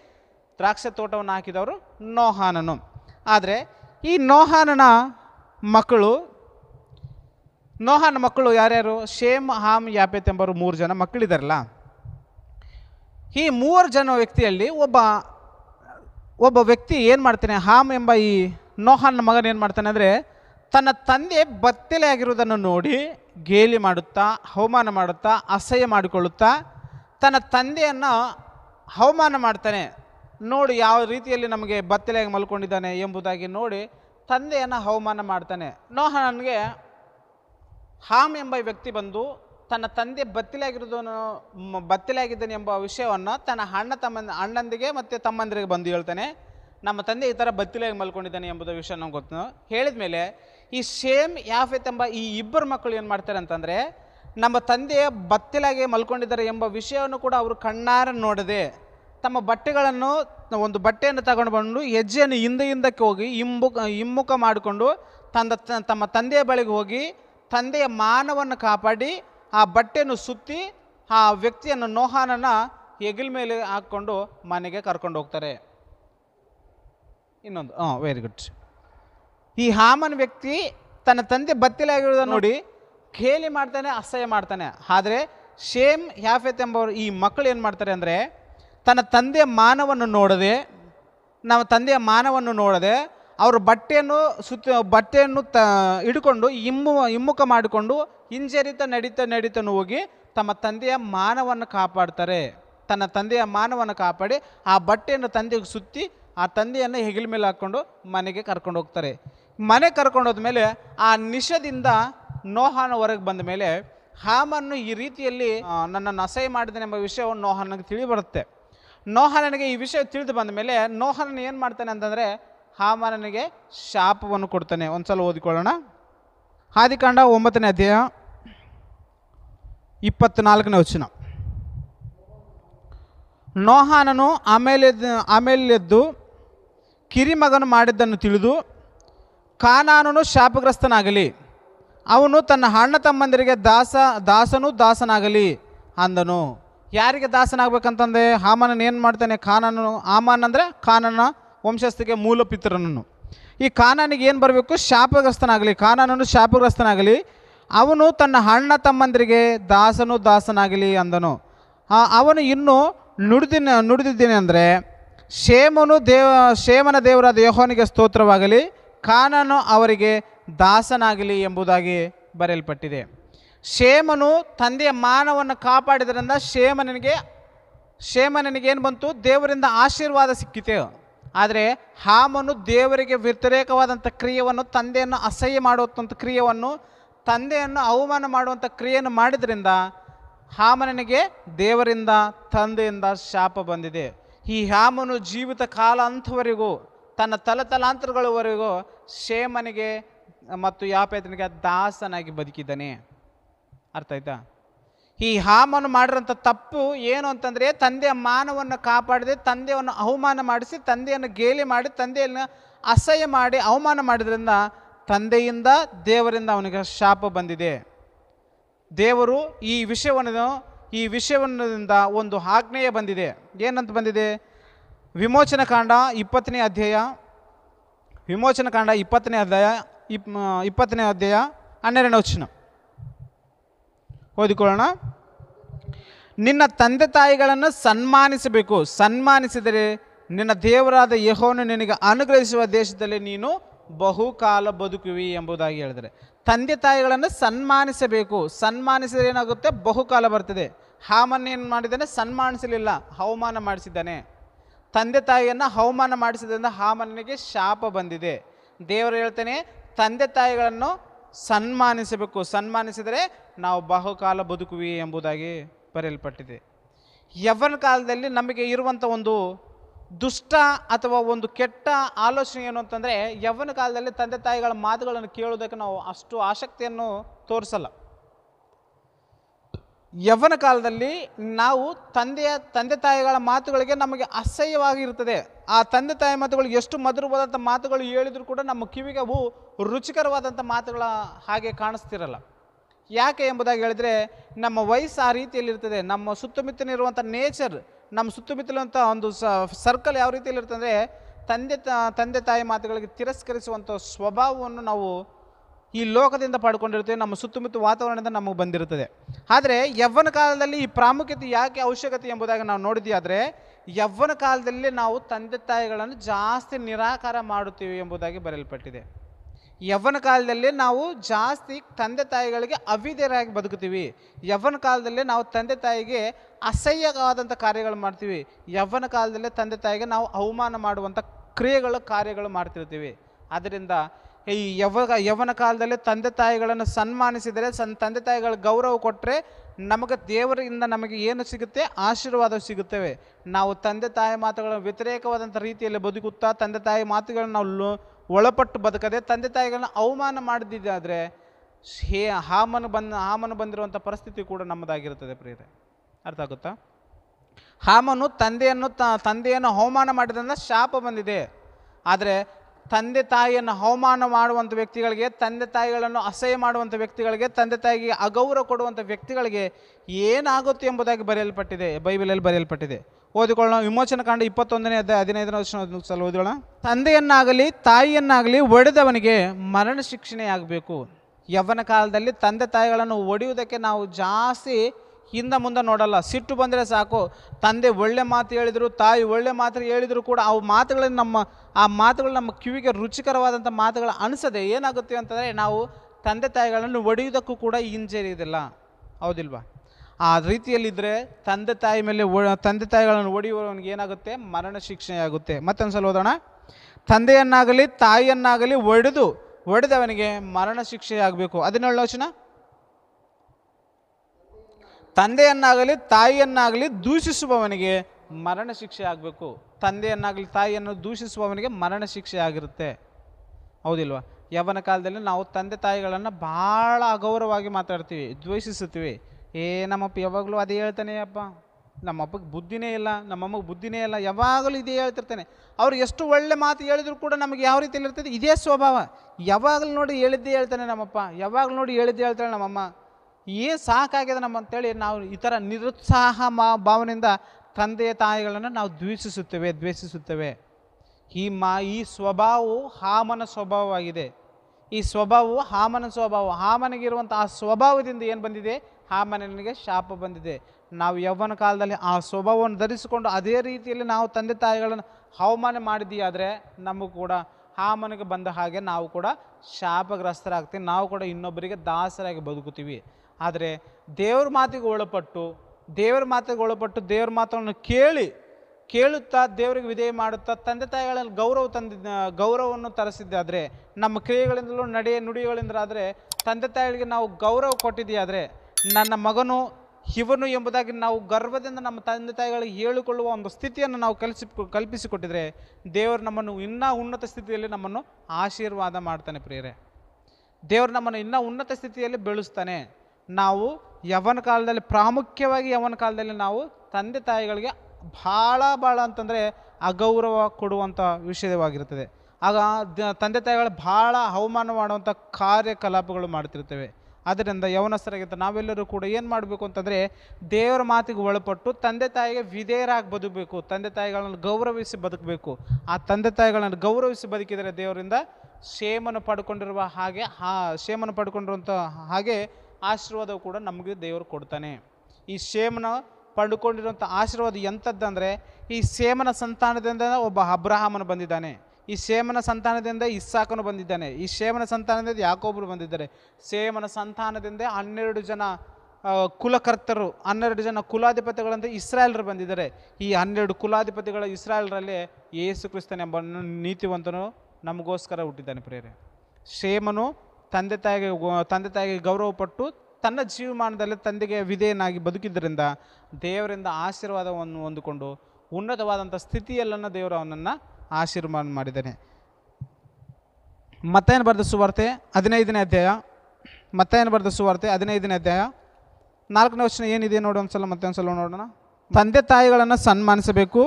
ದ್ರಾಕ್ಷ ತೋಟವನ್ನು ಹಾಕಿದವರು ನೋಹಾನನು. ಆದರೆ ಈ ನೋಹಾನನ ಮಕ್ಕಳು, ನೋಹಾನ ಮಕ್ಕಳು ಯಾರ್ಯಾರು? ಶೇಮ್, ಹಾಮ್ ಯಾಪೆತ್ ಎಂಬರು ಮೂರು ಜನ ಮಕ್ಕಳಿದಾರಲ್ಲ. ಈ ಮೂವರು ಜನ ವ್ಯಕ್ತಿಯಲ್ಲಿ ಒಬ್ಬ ಒಬ್ಬ ವ್ಯಕ್ತಿ ಏನು ಮಾಡ್ತಾನೆ? ಹಾಮ್ ಎಂಬ ಈ ನೋಹನ್ ಮಗನ ಏನು ಮಾಡ್ತಾನೆ ಅಂದರೆ, ತನ್ನ ತಂದೆ ಬತ್ತಲೆ ಆಗಿರುವುದನ್ನು ನೋಡಿ ಗೇಲಿ ಮಾಡುತ್ತಾ, ಅವಮಾನ ಮಾಡುತ್ತಾ, ಅಸಹ್ಯ ಮಾಡಿಕೊಳ್ಳುತ್ತಾ, ತನ್ನ ತಂದೆಯನ್ನು ಅವಮಾನ ಮಾಡ್ತಾನೆ. ನೋಡಿ ಯಾವ ರೀತಿಯಲ್ಲಿ ನಮಗೆ ಬತ್ತಲೆಯಾಗಿ ಮಲ್ಕೊಂಡಿದ್ದಾನೆ ಎಂಬುದಾಗಿ ನೋಡಿ ತಂದೆಯನ್ನು ಅವಮಾನ ಮಾಡ್ತಾನೆ. ನೋಹನನಿಗೆ ಹಾಮ್ ಎಂಬ ವ್ಯಕ್ತಿ ಬಂದು ತನ್ನ ತಂದೆ ಬತ್ತಿಲಾಗಿರೋದನ್ನು ಬತ್ತಿಲಾಗಿದ್ದಾನೆ ಎಂಬ ವಿಷಯವನ್ನು ತನ್ನ ಅಣ್ಣ ತಮ್ಮ ಅಣ್ಣಂದಿಗೆ ಮತ್ತು ತಮ್ಮಂದಿರಿಗೆ ಬಂದು ಹೇಳ್ತಾನೆ. ನಮ್ಮ ತಂದೆ ಈ ಥರ ಬತ್ತಿಲಾಗಿ ಮಲ್ಕೊಂಡಿದ್ದಾನೆ ಎಂಬುದು ವಿಷಯ ನಮ್ಗೆ ಗೊತ್ತು. ಹೇಳಿದ ಮೇಲೆ ಈ ಸೇಮ್ ಯಾಫೆತ್ ಎಂಬ ಈ ಇಬ್ಬರು ಮಕ್ಕಳು ಏನು ಮಾಡ್ತಾರೆ ಅಂತಂದರೆ ನಮ್ಮ ತಂದೆಯ ಬತ್ತಿಲಾಗಿ ಮಲ್ಕೊಂಡಿದ್ದಾರೆ ಎಂಬ ವಿಷಯವನ್ನು ಕೂಡ ಅವರು ಕಣ್ಣಾರ ನೋಡದೆ ತಮ್ಮ ಬಟ್ಟೆಗಳನ್ನು ಒಂದು ಬಟ್ಟೆಯನ್ನು ತಗೊಂಡು ಬಂದು ಹೆಜ್ಜೆಯನ್ನು ಹಿಂದೆ ಹಿಂದಕ್ಕೆ ಹೋಗಿ ಹಿಮ್ಮುಖ ಹಿಮ್ಮುಖ ಮಾಡಿಕೊಂಡು ತಂದ ತಮ್ಮ ತಂದೆಯ ಬಳಿಗೆ ಹೋಗಿ ತಂದೆಯ ಮಾನವನ್ನು ಕಾಪಾಡಿ ಆ ಬಟ್ಟೆಯನ್ನು ಸುತ್ತಿ ಆ ವ್ಯಕ್ತಿಯನ್ನು ನೋಹಾನನ ಹೆಗಲ ಮೇಲೆ ಹಾಕ್ಕೊಂಡು ಮನೆಗೆ ಕರ್ಕೊಂಡು ಹೋಗ್ತಾರೆ. ಇನ್ನೊಂದು, ಹಾಂ ವೆರಿ ಗುಡ್ ಈ ಹಾಮನ್ ವ್ಯಕ್ತಿ ತನ್ನ ತಂದೆ ಬತ್ತಿಲಾಗಿರೋದನ್ನು ನೋಡಿ ಕೇಳಿ ಮಾಡ್ತಾನೆ, ಅಸಹ್ಯ ಮಾಡ್ತಾನೆ. ಆದರೆ ಶೇಮ್ ಹ್ಯಾಫೆತ್ ಎಂಬವರು ಈ ಮಕ್ಕಳು ಏನು ಮಾಡ್ತಾರೆ ಅಂದರೆ ತನ್ನ ತಂದೆಯ ಮಾನವನ್ನು ನೋಡದೆ, ನಮ್ಮ ತಂದೆಯ ಮಾನವನ್ನು ನೋಡದೆ, ಅವರು ಬಟ್ಟೆಯನ್ನು ಸುತ್ತ, ಬಟ್ಟೆಯನ್ನು ತ, ಹಿಡ್ಕೊಂಡು ಹಿಮ್ಮು ಹಿಮ್ಮುಖ ಮಾಡಿಕೊಂಡು, ಹಿಂಜರಿತ, ನಡೀತ, ನಡೀತನ ಹೋಗಿ ತಮ್ಮ ತಂದೆಯ ಮಾನವನ್ನು ಕಾಪಾಡ್ತಾರೆ. ತನ್ನ ತಂದೆಯ ಮಾನವನ್ನು ಕಾಪಾಡಿ, ಆ ಬಟ್ಟೆಯನ್ನು ತಂದೆಗೆ ಸುತ್ತಿ, ಆ ತಂದೆಯನ್ನು ಹೆಗಲ ಮೇಲೆ ಹಾಕ್ಕೊಂಡು ಮನೆಗೆ ಕರ್ಕೊಂಡು ಹೋಗ್ತಾರೆ. ಮನೆ ಕರ್ಕೊಂಡು ಹೋದ್ಮೇಲೆ ಆ ನಿಷದಿಂದ ನೋಹನ ಹೊರಗೆ ಬಂದ ಮೇಲೆ ಹಾಮನ್ನು ಈ ರೀತಿಯಲ್ಲಿ ನನ್ನನ್ನು ಅಸಹ್ಯ ಮಾಡಿದ್ದಾನೆ ಎಂಬ ವಿಷಯವನ್ನು ನೋಹನಿಗೆ ತಿಳಿ ಬರುತ್ತೆ ನೋಹನನಿಗೆ ಈ ವಿಷಯ ತಿಳಿದು ಬಂದ ಮೇಲೆ ನೋಹನನ ಏನು ಮಾಡ್ತಾನೆ ಅಂತಂದರೆ ಹಾಮಾನನಿಗೆ ಶಾಪವನ್ನು ಕೊಡ್ತಾನೆ. ಒಂದ್ಸಲ ಓದಿಕೊಳ್ಳೋಣ. ಹಾದಿಕಾಂಡ ಒಂಬತ್ತನೇ ಅಧ್ಯಾಯ ಇಪ್ಪತ್ನಾಲ್ಕನೇ ವಚನ. ನೋಹಾನನು ಆಮೇಲೆ ಆಮೇಲೆದ್ದು ಕಿರಿಮಗನು ಮಾಡಿದ್ದನ್ನು ತಿಳಿದು ಕಾನಾನನು ಶಾಪಗ್ರಸ್ತನಾಗಲಿ, ಅವನು ತನ್ನ ಅಣ್ಣ ತಮ್ಮಂದಿರಿಗೆ ದಾಸ, ದಾಸನು ದಾಸನಾಗಲಿ ಅಂದನು. ಯಾರಿಗೆ ದಾಸನಾಗಬೇಕಂತಂದೆ? ಹಾಮನನ್ ಏನು ಮಾಡ್ತಾನೆ? ಖಾನನು ಹಾಮನ್ ಅಂದರೆ ಖಾನನ ವಂಶಸ್ಥಿಗೆ ಮೂಲ ಪಿತೃನನ್ನು. ಈ ಖಾನನಿಗೆ ಏನು ಬರಬೇಕು? ಶಾಪಗ್ರಸ್ತನಾಗಲಿ, ಖಾನನನ್ನು ಶಾಪಗ್ರಸ್ತನಾಗಲಿ. ಅವನು ತನ್ನ ಅಣ್ಣ ತಮ್ಮಂದಿರಿಗೆ ದಾಸನು ದಾಸನಾಗಲಿ ಅಂದನು. ಅವನು ಇನ್ನೂ ನುಡಿದಿನ, ನುಡಿದಿದ್ದೇನೆ ಅಂದರೆ ಶೇಮನು ದೇವ, ಶೇಮನ ದೇವರಾದ ಯಹೋನಿಗೆ ಸ್ತೋತ್ರವಾಗಲಿ, ಖಾನನು ಅವರಿಗೆ ದಾಸನಾಗಲಿ ಎಂಬುದಾಗಿ ಬರೆಯಲ್ಪಟ್ಟಿದೆ. ಶೇಮನು ತಂದೆಯ ಮಾನವನ್ನು ಕಾಪಾಡಿದ್ರಿಂದ ಶೇಮನಿಗೆ ಶೇಮನಿಗೆ ಏನು ಬಂತು? ದೇವರಿಂದ ಆಶೀರ್ವಾದ ಸಿಕ್ಕಿತು. ಆದರೆ ಹಾಮನು ದೇವರಿಗೆ ವ್ಯತಿರೇಕವಾದಂಥ ಕ್ರಿಯೆಯನ್ನು ತಂದೆಯನ್ನು ಅಸಹ್ಯ ಮಾಡುವಂಥ ಕ್ರಿಯೆಯನ್ನು ತಂದೆಯನ್ನು ಅವಮಾನ ಮಾಡುವಂಥ ಕ್ರಿಯೆಯನ್ನು ಮಾಡಿದ್ರಿಂದ ಹಾಮನನಿಗೆ ದೇವರಿಂದ, ತಂದೆಯಿಂದ ಶಾಪ ಬಂದಿದೆ. ಈ ಹಾಮನು ಜೀವಿತ ಕಾಲ ಅಂಥವರೆಗೂ, ತನ್ನ ತಲತಲಾಂತರಗಳವರೆಗೂ ಶೇಮನಿಗೆ ಮತ್ತು ಯಾಪೇತನಿಗೆ ದಾಸನಾಗಿ ಬದುಕಿದ್ದಾನೆ. ಅರ್ಥ ಆಯ್ತಾ? ಈ ಹಾಮನು ಮಾಡಿರೋಂಥ ತಪ್ಪು ಏನು ಅಂತಂದರೆ ತಂದೆಯ ಮಾನವನ್ನು ಕಾಪಾಡದೆ ತಂದೆಯನ್ನು ಅವಮಾನ ಮಾಡಿಸಿ, ತಂದೆಯನ್ನು ಗೇಲಿ ಮಾಡಿ, ತಂದೆಯನ್ನು ಅಸಹ್ಯ ಮಾಡಿ ಅವಮಾನ ಮಾಡಿದ್ರಿಂದ ತಂದೆಯಿಂದ ದೇವರಿಂದ ಅವನಿಗೆ ಶಾಪ ಬಂದಿದೆ. ದೇವರು ಈ ವಿಷಯವನ್ನು, ಈ ವಿಷಯವನ್ನದಿಂದ ಒಂದು ಆಜ್ಞೆಯ ಬಂದಿದೆ. ಏನಂತ ಬಂದಿದೆ? ವಿಮೋಚನ ಕಾಂಡ ಇಪ್ಪತ್ತನೇ ಅಧ್ಯಾಯ, ವಿಮೋಚನ ಕಾಂಡ ಇಪ್ಪತ್ತನೇ ಅಧ್ಯಾಯ, ಇಪ್, ಇಪ್ಪತ್ತನೇ ಅಧ್ಯಾಯ ಹನ್ನೆರಡನೇ ವಚನ. ಓದಿಕೊಳ್ಳೋಣ. ನಿನ್ನ ತಂದೆ ತಾಯಿಗಳನ್ನು ಸನ್ಮಾನಿಸಬೇಕು. ಸನ್ಮಾನಿಸಿದರೆ ನಿನ್ನ ದೇವರಾದ ಯಹೋನು ನಿನಗೆ ಅನುಗ್ರಹಿಸುವ ದೇಶದಲ್ಲಿ ನೀನು ಬಹುಕಾಲ ಬದುಕುವಿ ಎಂಬುದಾಗಿ ಹೇಳಿದರೆ. ತಂದೆ ತಾಯಿಗಳನ್ನು ಸನ್ಮಾನಿಸಬೇಕು. ಸನ್ಮಾನಿಸಿದರೆ ಏನಾಗುತ್ತೆ? ಬಹುಕಾಲ ಬರ್ತದೆ. ಹಾಮನ್ ಏನು ಮಾಡಿದ್ದಾನೆ? ಸನ್ಮಾನಿಸಲಿಲ್ಲ. ಅವಮಾನ ಮಾಡಿಸಿದ್ದಾನೆ. ತಂದೆ ತಾಯಿಯನ್ನು ಅವಮಾನ ಮಾಡಿಸಿದ್ರಿಂದ ಹಾಮನಿಗೆ ಶಾಪ ಬಂದಿದೆ. ದೇವರು ಹೇಳ್ತಾನೆ, ತಂದೆ ತಾಯಿಗಳನ್ನು ಸನ್ಮಾನಿಸಬೇಕು. ಸನ್ಮಾನಿಸಿದರೆ ನಾವು ಬಹುಕಾಲ ಬದುಕುವಿ ಎಂಬುದಾಗಿ ಬರೆಯಲ್ಪಟ್ಟಿದೆ. ಯವನ ಕಾಲದಲ್ಲಿ ನಮಗೆ ಇರುವಂಥ ಒಂದು ದುಷ್ಟ ಅಥವಾ ಒಂದು ಕೆಟ್ಟ ಆಲೋಚನೆ ಏನು ಅಂತಂದರೆ, ಯವನ ಕಾಲದಲ್ಲಿ ತಂದೆ ತಾಯಿಗಳ ಮಾತುಗಳನ್ನು ಕೇಳೋದಕ್ಕೆ ನಾವು ಅಷ್ಟು ಆಸಕ್ತಿಯನ್ನು ತೋರಿಸಲ್ಲ. ಯವನ ಕಾಲದಲ್ಲಿ ನಾವು ತಂದೆಯ, ತಂದೆ ತಾಯಿಗಳ ಮಾತುಗಳಿಗೆ ನಮಗೆ ಅಸಹ್ಯವಾಗಿರುತ್ತದೆ. ಆ ತಂದೆ ತಾಯಿ ಮಾತುಗಳು ಎಷ್ಟು ಮಧುರವಾದಂಥ ಮಾತುಗಳು ಹೇಳಿದರೂ ಕೂಡ ನಮ್ಮ ಕಿವಿಗೆ ಅವು ರುಚಿಕರವಾದಂಥ ಮಾತುಗಳ ಹಾಗೆ ಕಾಣಿಸ್ತಿರಲ್ಲ. ಯಾಕೆ ಎಂಬುದಾಗಿ ಹೇಳಿದರೆ, ನಮ್ಮ ವಯಸ್ಸು ಆ ರೀತಿಯಲ್ಲಿರ್ತದೆ. ನಮ್ಮ ಸುತ್ತಮುತ್ತಲಿರುವಂಥ ನೇಚರ್, ನಮ್ಮ ಸುತ್ತಮುತ್ತಲಿರುವಂಥ ಒಂದು ಸರ್ಕಲ್ ಯಾವ ರೀತಿಯಲ್ಲಿ ಇರ್ತದೆ ತಂದೆ ತಂದೆ ತಾಯಿ ಮಾತುಗಳಿಗೆ ತಿರಸ್ಕರಿಸುವಂಥ ಸ್ವಭಾವವನ್ನು ನಾವು ಈ ಲೋಕದಿಂದ ಪಡ್ಕೊಂಡಿರ್ತೀವಿ ನಮ್ಮ ಸುತ್ತಮುತ್ತ ವಾತಾವರಣದಿಂದ ನಮಗೆ ಬಂದಿರುತ್ತದೆ. ಆದರೆ, ಯವ್ವನ ಕಾಲದಲ್ಲಿ ಈ ಪ್ರಾಮುಖ್ಯತೆ ಯಾಕೆ ಅವಶ್ಯಕತೆ ಎಂಬುದಾಗಿ ನಾವು ನೋಡಿದ್ವಿ ಆದರೆ ಯವ್ವನ ಕಾಲದಲ್ಲಿ ನಾವು ತಂದೆ ತಾಯಿಗಳನ್ನು ಜಾಸ್ತಿ ನಿರಾಕಾರ ಮಾಡುತ್ತೀವಿ ಎಂಬುದಾಗಿ ಬರೆಯಲ್ಪಟ್ಟಿದೆ. ಯವ್ವನ ಕಾಲದಲ್ಲಿ ನಾವು ಜಾಸ್ತಿ ತಂದೆ ತಾಯಿಗಳಿಗೆ ಅವಿದ್ಯರಾಗಿ ಬದುಕುತ್ತೀವಿ. ಯವ್ವನ ಕಾಲದಲ್ಲಿ ನಾವು ತಂದೆ ತಾಯಿಗೆ ಅಸಹ್ಯವಾದಂಥ ಕಾರ್ಯಗಳು ಮಾಡ್ತೀವಿ. ಯವ್ವನ ಕಾಲದಲ್ಲಿ ತಂದೆ ತಾಯಿಗೆ ನಾವು ಅವಮಾನ ಮಾಡುವಂಥ ಕ್ರಿಯೆಗಳು, ಕಾರ್ಯಗಳು ಮಾಡ್ತಿರ್ತೀವಿ ಆದ್ದರಿಂದ ಈ ಯವ, ಯವನ ಕಾಲದಲ್ಲಿ ತಂದೆ ತಾಯಿಗಳನ್ನು ಸನ್ಮಾನಿಸಿದರೆ ಸನ್, ತಂದೆ ತಾಯಿಗಳ ಗೌರವ ಕೊಟ್ಟರೆ ನಮಗೆ ದೇವರಿಂದ ನಮಗೆ ಏನು ಸಿಗುತ್ತೆ? ಆಶೀರ್ವಾದ ಸಿಗುತ್ತವೆ. ನಾವು ತಂದೆ ತಾಯಿ ಮಾತುಗಳನ್ನು ವ್ಯತಿರೇಕವಾದಂಥ ರೀತಿಯಲ್ಲಿ ಬದುಕುತ್ತಾ ತಂದೆ ತಾಯಿ ಮಾತುಗಳನ್ನ ನಾವು ಒಳಪಟ್ಟು ಬದುಕದೆ ತಂದೆ ತಾಯಿಗಳನ್ನ ಅವಮಾನ ಮಾಡಿದ್ದಾದರೆ ಹೇ, ಹಾಮನು ಬಂದ, ಹಾಮನು ಬಂದಿರುವಂಥ ಪರಿಸ್ಥಿತಿ ಕೂಡ ನಮ್ಮದಾಗಿರುತ್ತದೆ ಪ್ರಿಯರೇ. ಅರ್ಥ ಆಗುತ್ತಾ? ಹಾಮನು ತಂದೆಯನ್ನು ತಂದೆಯನ್ನು ಅವಮಾನ ಮಾಡಿದ್ರಿಂದ ಶಾಪ ಬಂದಿದೆ. ಆದರೆ ತಂದೆ ತಾಯಿಯನ್ನು ಅವಮಾನ ಮಾಡುವಂಥ ವ್ಯಕ್ತಿಗಳಿಗೆ, ತಂದೆ ತಾಯಿಗಳನ್ನು ಅಸಹ್ಯ ಮಾಡುವಂಥ ವ್ಯಕ್ತಿಗಳಿಗೆ, ತಂದೆ ತಾಯಿಗೆ ಅಗೌರವ ಕೊಡುವಂಥ ವ್ಯಕ್ತಿಗಳಿಗೆ ಏನಾಗುತ್ತೆ ಎಂಬುದಾಗಿ ಬರೆಯಲ್ಪಟ್ಟಿದೆ, ಬೈಬಲಲ್ಲಿ ಬರೆಯಲ್ಪಟ್ಟಿದೆ. ಓದಿಕೊಳ್ಳೋಣ, ವಿಮೋಚನ ಕಾಂಡ ಇಪ್ಪತ್ತೊಂದನೇ ಅಧ್ಯಾಯ ಹದಿನೈದನೇ ವರ್ಷ ಸಲ ಓದಿಕೊಳ್ಳೋಣ ತಂದೆಯನ್ನಾಗಲಿ, ತಾಯಿಯನ್ನಾಗಲಿ ಒಡೆದವನಿಗೆ ಮರಣ ಶಿಕ್ಷಣೆಯಾಗಬೇಕು ಯವನ ಕಾಲದಲ್ಲಿ ತಂದೆ ತಾಯಿಗಳನ್ನು ಒಡೆಯುವುದಕ್ಕೆ ನಾವು ಜಾಸ್ತಿ ಹಿಂದೆ ಮುಂದೆ ನೋಡಲ್ಲ. ಸಿಟ್ಟು ಬಂದರೆ ಸಾಕು. ತಂದೆ ಒಳ್ಳೆ ಮಾತು ಹೇಳಿದರು, ತಾಯಿ ಒಳ್ಳೆ ಮಾತು ಹೇಳಿದರೂ ಕೂಡ ಅವು ಮಾತುಗಳನ್ನು ನಮ್ಮ, ಆ ಮಾತುಗಳು ನಮ್ಮ ಕಿವಿಗೆ ರುಚಿಕರವಾದಂಥ ಮಾತುಗಳು ಅನಿಸದೆ ಏನಾಗುತ್ತೆ ಅಂತಂದರೆ ನಾವು ತಂದೆ ತಾಯಿಗಳನ್ನು ಒಡೆಯುವುದಕ್ಕೂ ಕೂಡ ಹಿಂಜರಿಯೋದಿಲ್ಲ ಹೌದಿಲ್ವಾ? ಆ ರೀತಿಯಲ್ಲಿದ್ದರೆ ತಂದೆ ತಾಯಿ ಮೇಲೆ ತಂದೆ ತಾಯಿಗಳನ್ನು ಒಡೆಯುವವನಿಗೆ ಏನಾಗುತ್ತೆ? ಮರಣ ಶಿಕ್ಷೆಯಾಗುತ್ತೆ. ಮತ್ತೊಂದು ಸಲ ಓದೋಣ. ತಂದೆಯನ್ನಾಗಲಿ ತಾಯಿಯನ್ನಾಗಲಿ ಒಡೆದು, ಒಡೆದವನಿಗೆ ಮರಣ ಶಿಕ್ಷೆಯಾಗಬೇಕು. ಹದಿನೇಳು ವಚನ. ತಂದೆಯನ್ನಾಗಲಿ ತಾಯಿಯನ್ನಾಗಲಿ ದೂಷಿಸುವವನಿಗೆ ಮರಣ ಶಿಕ್ಷೆ ಆಗಬೇಕು. ತಂದೆಯನ್ನಾಗಲಿ ತಾಯಿಯನ್ನು ದೂಷಿಸುವವನಿಗೆ ಮರಣ ಶಿಕ್ಷೆ ಆಗಿರುತ್ತೆ. ಹೌದಿಲ್ವಾ? ಯವನ ಕಾಲದಲ್ಲಿ ನಾವು ತಂದೆ ತಾಯಿಗಳನ್ನು ಭಾಳ ಅಗೌರವವಾಗಿ ಮಾತಾಡ್ತೀವಿ, ದ್ವೇಷಿಸುತ್ತೀವಿ. ಏ, ನಮ್ಮಪ್ಪ ಯಾವಾಗಲೂ ಅದೇ ಹೇಳ್ತಾನೆ ಅಪ್ಪ. ನಮ್ಮಪ್ಪಗೆ ಬುದ್ಧಿನೇ ಇಲ್ಲ, ನಮ್ಮಮ್ಮಗೆ ಬುದ್ಧಿನೇ ಇಲ್ಲ, ಯಾವಾಗಲೂ ಇದೇ ಹೇಳ್ತಿರ್ತಾನೆ. ಅವ್ರು ಎಷ್ಟು ಒಳ್ಳೆ ಮಾತು ಹೇಳಿದ್ರು ಕೂಡ ನಮಗೆ ಯಾವ ರೀತಿಯಲ್ಲಿ ಇರ್ತದೆ? ಇದೇ ಸ್ವಭಾವ. ಯಾವಾಗಲೂ ನೋಡಿ ಹೇಳಿದ್ದೇ ಹೇಳ್ತಾನೆ ನಮ್ಮಪ್ಪ. ಯಾವಾಗಲೂ ನೋಡಿ ಹೇಳಿದ್ದೇ ಹೇಳ್ತಾಳೆ ನಮ್ಮಮ್ಮ. ಏನು ಸಾಕಾಗಿದೆ ನಮ್ಮ ಅಂತೇಳಿ ನಾವು ಈ ಥರ ನಿರುತ್ಸಾಹ ಮಾ ಭಾವನೆಯಿಂದ ತಂದೆ ತಾಯಿಗಳನ್ನು ನಾವು ದ್ವೇಷಿಸುತ್ತೇವೆ ದ್ವೇಷಿಸುತ್ತೇವೆ. ಈ ಮಾ ಈ ಸ್ವಭಾವವು ಹಾಮನ ಸ್ವಭಾವವಾಗಿದೆ. ಈ ಸ್ವಭಾವವು ಹಾಮನ ಸ್ವಭಾವ ಹಾಮನಿಗಿರುವಂಥ ಆ ಸ್ವಭಾವದಿಂದ ಏನು ಬಂದಿದೆ? ಹಾಮನಿಗೆ ಶಾಪ ಬಂದಿದೆ. ನಾವು ಯೌವನ ಕಾಲದಲ್ಲಿ ಆ ಸ್ವಭಾವವನ್ನು ಧರಿಸಿಕೊಂಡು ಅದೇ ರೀತಿಯಲ್ಲಿ ನಾವು ತಂದೆ ತಾಯಿಗಳನ್ನು ಅವಮಾನ ಮಾಡಿದ್ದೀಯಾದರೆ ನಮಗೂ ಕೂಡ ಹಾಮನಿಗೆ ಬಂದ ಹಾಗೆ ನಾವು ಕೂಡ ಶಾಪಗ್ರಸ್ತರಾಗ್ತೀವಿ. ನಾವು ಕೂಡ ಇನ್ನೊಬ್ಬರಿಗೆ ದಾಸರಾಗಿ ಬದುಕುತ್ತೀವಿ. ಆದರೆ ದೇವ್ರ ಮಾತಿಗೆ ಒಳಪಟ್ಟು, ದೇವ್ರ ಮಾತಿಗೆ ಒಳಪಟ್ಟು ದೇವ್ರ ಮಾತನ್ನು ಕೇಳಿ, ಕೇಳುತ್ತಾ ದೇವರಿಗೆ ವಿಧೇಯ ಮಾಡುತ್ತಾ ತಂದೆ ತಾಯಿಗಳಲ್ಲಿ ಗೌರವ ತಂದಿದ್ದ ಗೌರವವನ್ನು ತರಿಸಿದ್ದಾದರೆ, ನಮ್ಮ ಕ್ರಿಯೆಗಳಿಂದಲೂ ನಡೆ ನುಡಿಗಳಿಂದಾದರೆ ತಂದೆ ತಾಯಿಗಳಿಗೆ ನಾವು ಗೌರವ ಕೊಟ್ಟಿದೆಯಾದರೆ, ನನ್ನ ಮಗನು ಇವನು ಎಂಬುದಾಗಿ ನಾವು ಗರ್ವದಿಂದ ನಮ್ಮ ತಂದೆ ತಾಯಿಗಳಿಗೆ ಹೇಳಿಕೊಳ್ಳುವ ಒಂದು ಸ್ಥಿತಿಯನ್ನು ನಾವು ಕಲಿಸಿ, ಕಲ್ಪಿಸಿಕೊಟ್ಟಿದರೆ ದೇವರು ನಮ್ಮನ್ನು ಇನ್ನೂ ಉನ್ನತ ಸ್ಥಿತಿಯಲ್ಲಿ ನಮ್ಮನ್ನು ಆಶೀರ್ವಾದ ಮಾಡ್ತಾನೆ ಪ್ರಿಯರೇ. ದೇವರು ನಮ್ಮನ್ನು ಇನ್ನೂ ಉನ್ನತ ಸ್ಥಿತಿಯಲ್ಲಿ ಬೆಳೆಸ್ತಾನೆ. ನಾವು ಯವನ ಕಾಲದಲ್ಲಿ, ಪ್ರಾಮುಖ್ಯವಾಗಿ ಯವನ ಕಾಲದಲ್ಲಿ ನಾವು ತಂದೆ ತಾಯಿಗಳಿಗೆ ಭಾಳ ಭಾಳ ಅಂತಂದರೆ ಅಗೌರವ ಕೊಡುವಂಥ ವಿಷಯವಾಗಿರ್ತದೆ ಆಗ ತಂದೆ ತಾಯಿಗಳು ಭಾಳ ಅವಮಾನ ಮಾಡುವಂಥ ಕಾರ್ಯಕಲಾಪಗಳು ಮಾಡ್ತಿರ್ತೇವೆ ಆದ್ದರಿಂದ ಯವನಸ್ಥರಾಗಿದ್ದ ನಾವೆಲ್ಲರೂ ಕೂಡ ಏನು ಮಾಡಬೇಕು ಅಂತಂದರೆ, ದೇವರ ಮಾತಿಗೆ ಒಳಪಟ್ಟು ತಂದೆ ತಾಯಿಗೆ ವಿಧೇಯರಾಗಿ ಬದುಕಬೇಕು, ತಂದೆ ತಾಯಿಗಳನ್ನು ಗೌರವಿಸಿ ಬದುಕಬೇಕು. ಆ ತಂದೆ ತಾಯಿಗಳನ್ನು ಗೌರವಿಸಿ ಬದುಕಿದರೆ ದೇವರಿಂದ ಕ್ಷೇಮನ ಪಡ್ಕೊಂಡಿರುವ ಹಾಗೆ, ಹಾ, ಕ್ಷೇಮನ ಪಡ್ಕೊಂಡಿರುವಂಥ ಹಾಗೆ ಆಶೀರ್ವಾದವು ಕೂಡ ನಮಗೆ ದೇವರು ಕೊಡ್ತಾನೆ. ಈ ಶೇಮನ ಪಡ್ಕೊಂಡಿರುವಂಥ ಆಶೀರ್ವಾದ ಎಂಥದ್ದಂದರೆ ಈ ಸೇಮನ ಸಂತಾನದಿಂದ ಒಬ್ಬ ಅಬ್ರಹಾಮನು ಬಂದಿದ್ದಾನೆ. ಈ ಸೇಮನ ಸಂತಾನದಿಂದ ಇಸ್ಸಾಕನು ಬಂದಿದ್ದಾನೆ. ಈ ಶೇಮನ ಸಂತಾನದಿಂದ ಯಾಕೊಬ್ಬರು ಬಂದಿದ್ದಾರೆ. ಸೇಮನ ಸಂತಾನದಿಂದ ಹನ್ನೆರಡು ಜನ ಕುಲಕರ್ತರು, ಹನ್ನೆರಡು ಜನ ಕುಲಾಧಿಪತಿಗಳಂತೆ ಇಸ್ರಾಯೇಲರು ಬಂದಿದ್ದಾರೆ. ಈ ಹನ್ನೆರಡು ಕುಲಾಧಿಪತಿಗಳ ಇಸ್ರಾಯೇಲರಲ್ಲಿ ಯೇಸು ಕ್ರಿಸ್ತನೆಂಬ ನೀತಿವಂತನು ನಮಗೋಸ್ಕರ ಹುಟ್ಟಿದ್ದಾನೆ ಪ್ರೇರೆ ಶೇಮನು ತಂದೆ ತಾಯಿಗೆ ತಂದೆ ತಾಯಿಗೆ ಗೌರವಪಟ್ಟು ತನ್ನ ಜೀವಮಾನದಲ್ಲಿ ತಂದೆಗೆ ವಿಧೇಯನಾಗಿ ಬದುಕಿದ್ದರಿಂದ ದೇವರಿಂದ ಆಶೀರ್ವಾದವನ್ನು ಹೊಂದಿಕೊಂಡು ಉನ್ನತವಾದಂಥ ಸ್ಥಿತಿಯಲ್ಲನ್ನು ದೇವರು ಅವನನ್ನು ಆಶೀರ್ವಾದ ಮಾಡಿದ್ದಾನೆ. ಮತ್ತೇನು ಬರೆದ ಸುವಾರ್ತೆ ಹದಿನೈದನೇ ಅಧ್ಯಾಯ ಮತ್ತೇನು ಬರೆದ ಸುವಾರ್ತೆ ಹದಿನೈದನೇ ಅಧ್ಯಾಯ, ನಾಲ್ಕನೇ ವರ್ಷ ಏನಿದೆ ನೋಡಿ ಒಂದ್ಸಲ ಮತ್ತೆ ಒಂದ್ಸಲ ನೋಡೋಣ. ತಂದೆ ತಾಯಿಗಳನ್ನು ಸನ್ಮಾನಿಸಬೇಕು,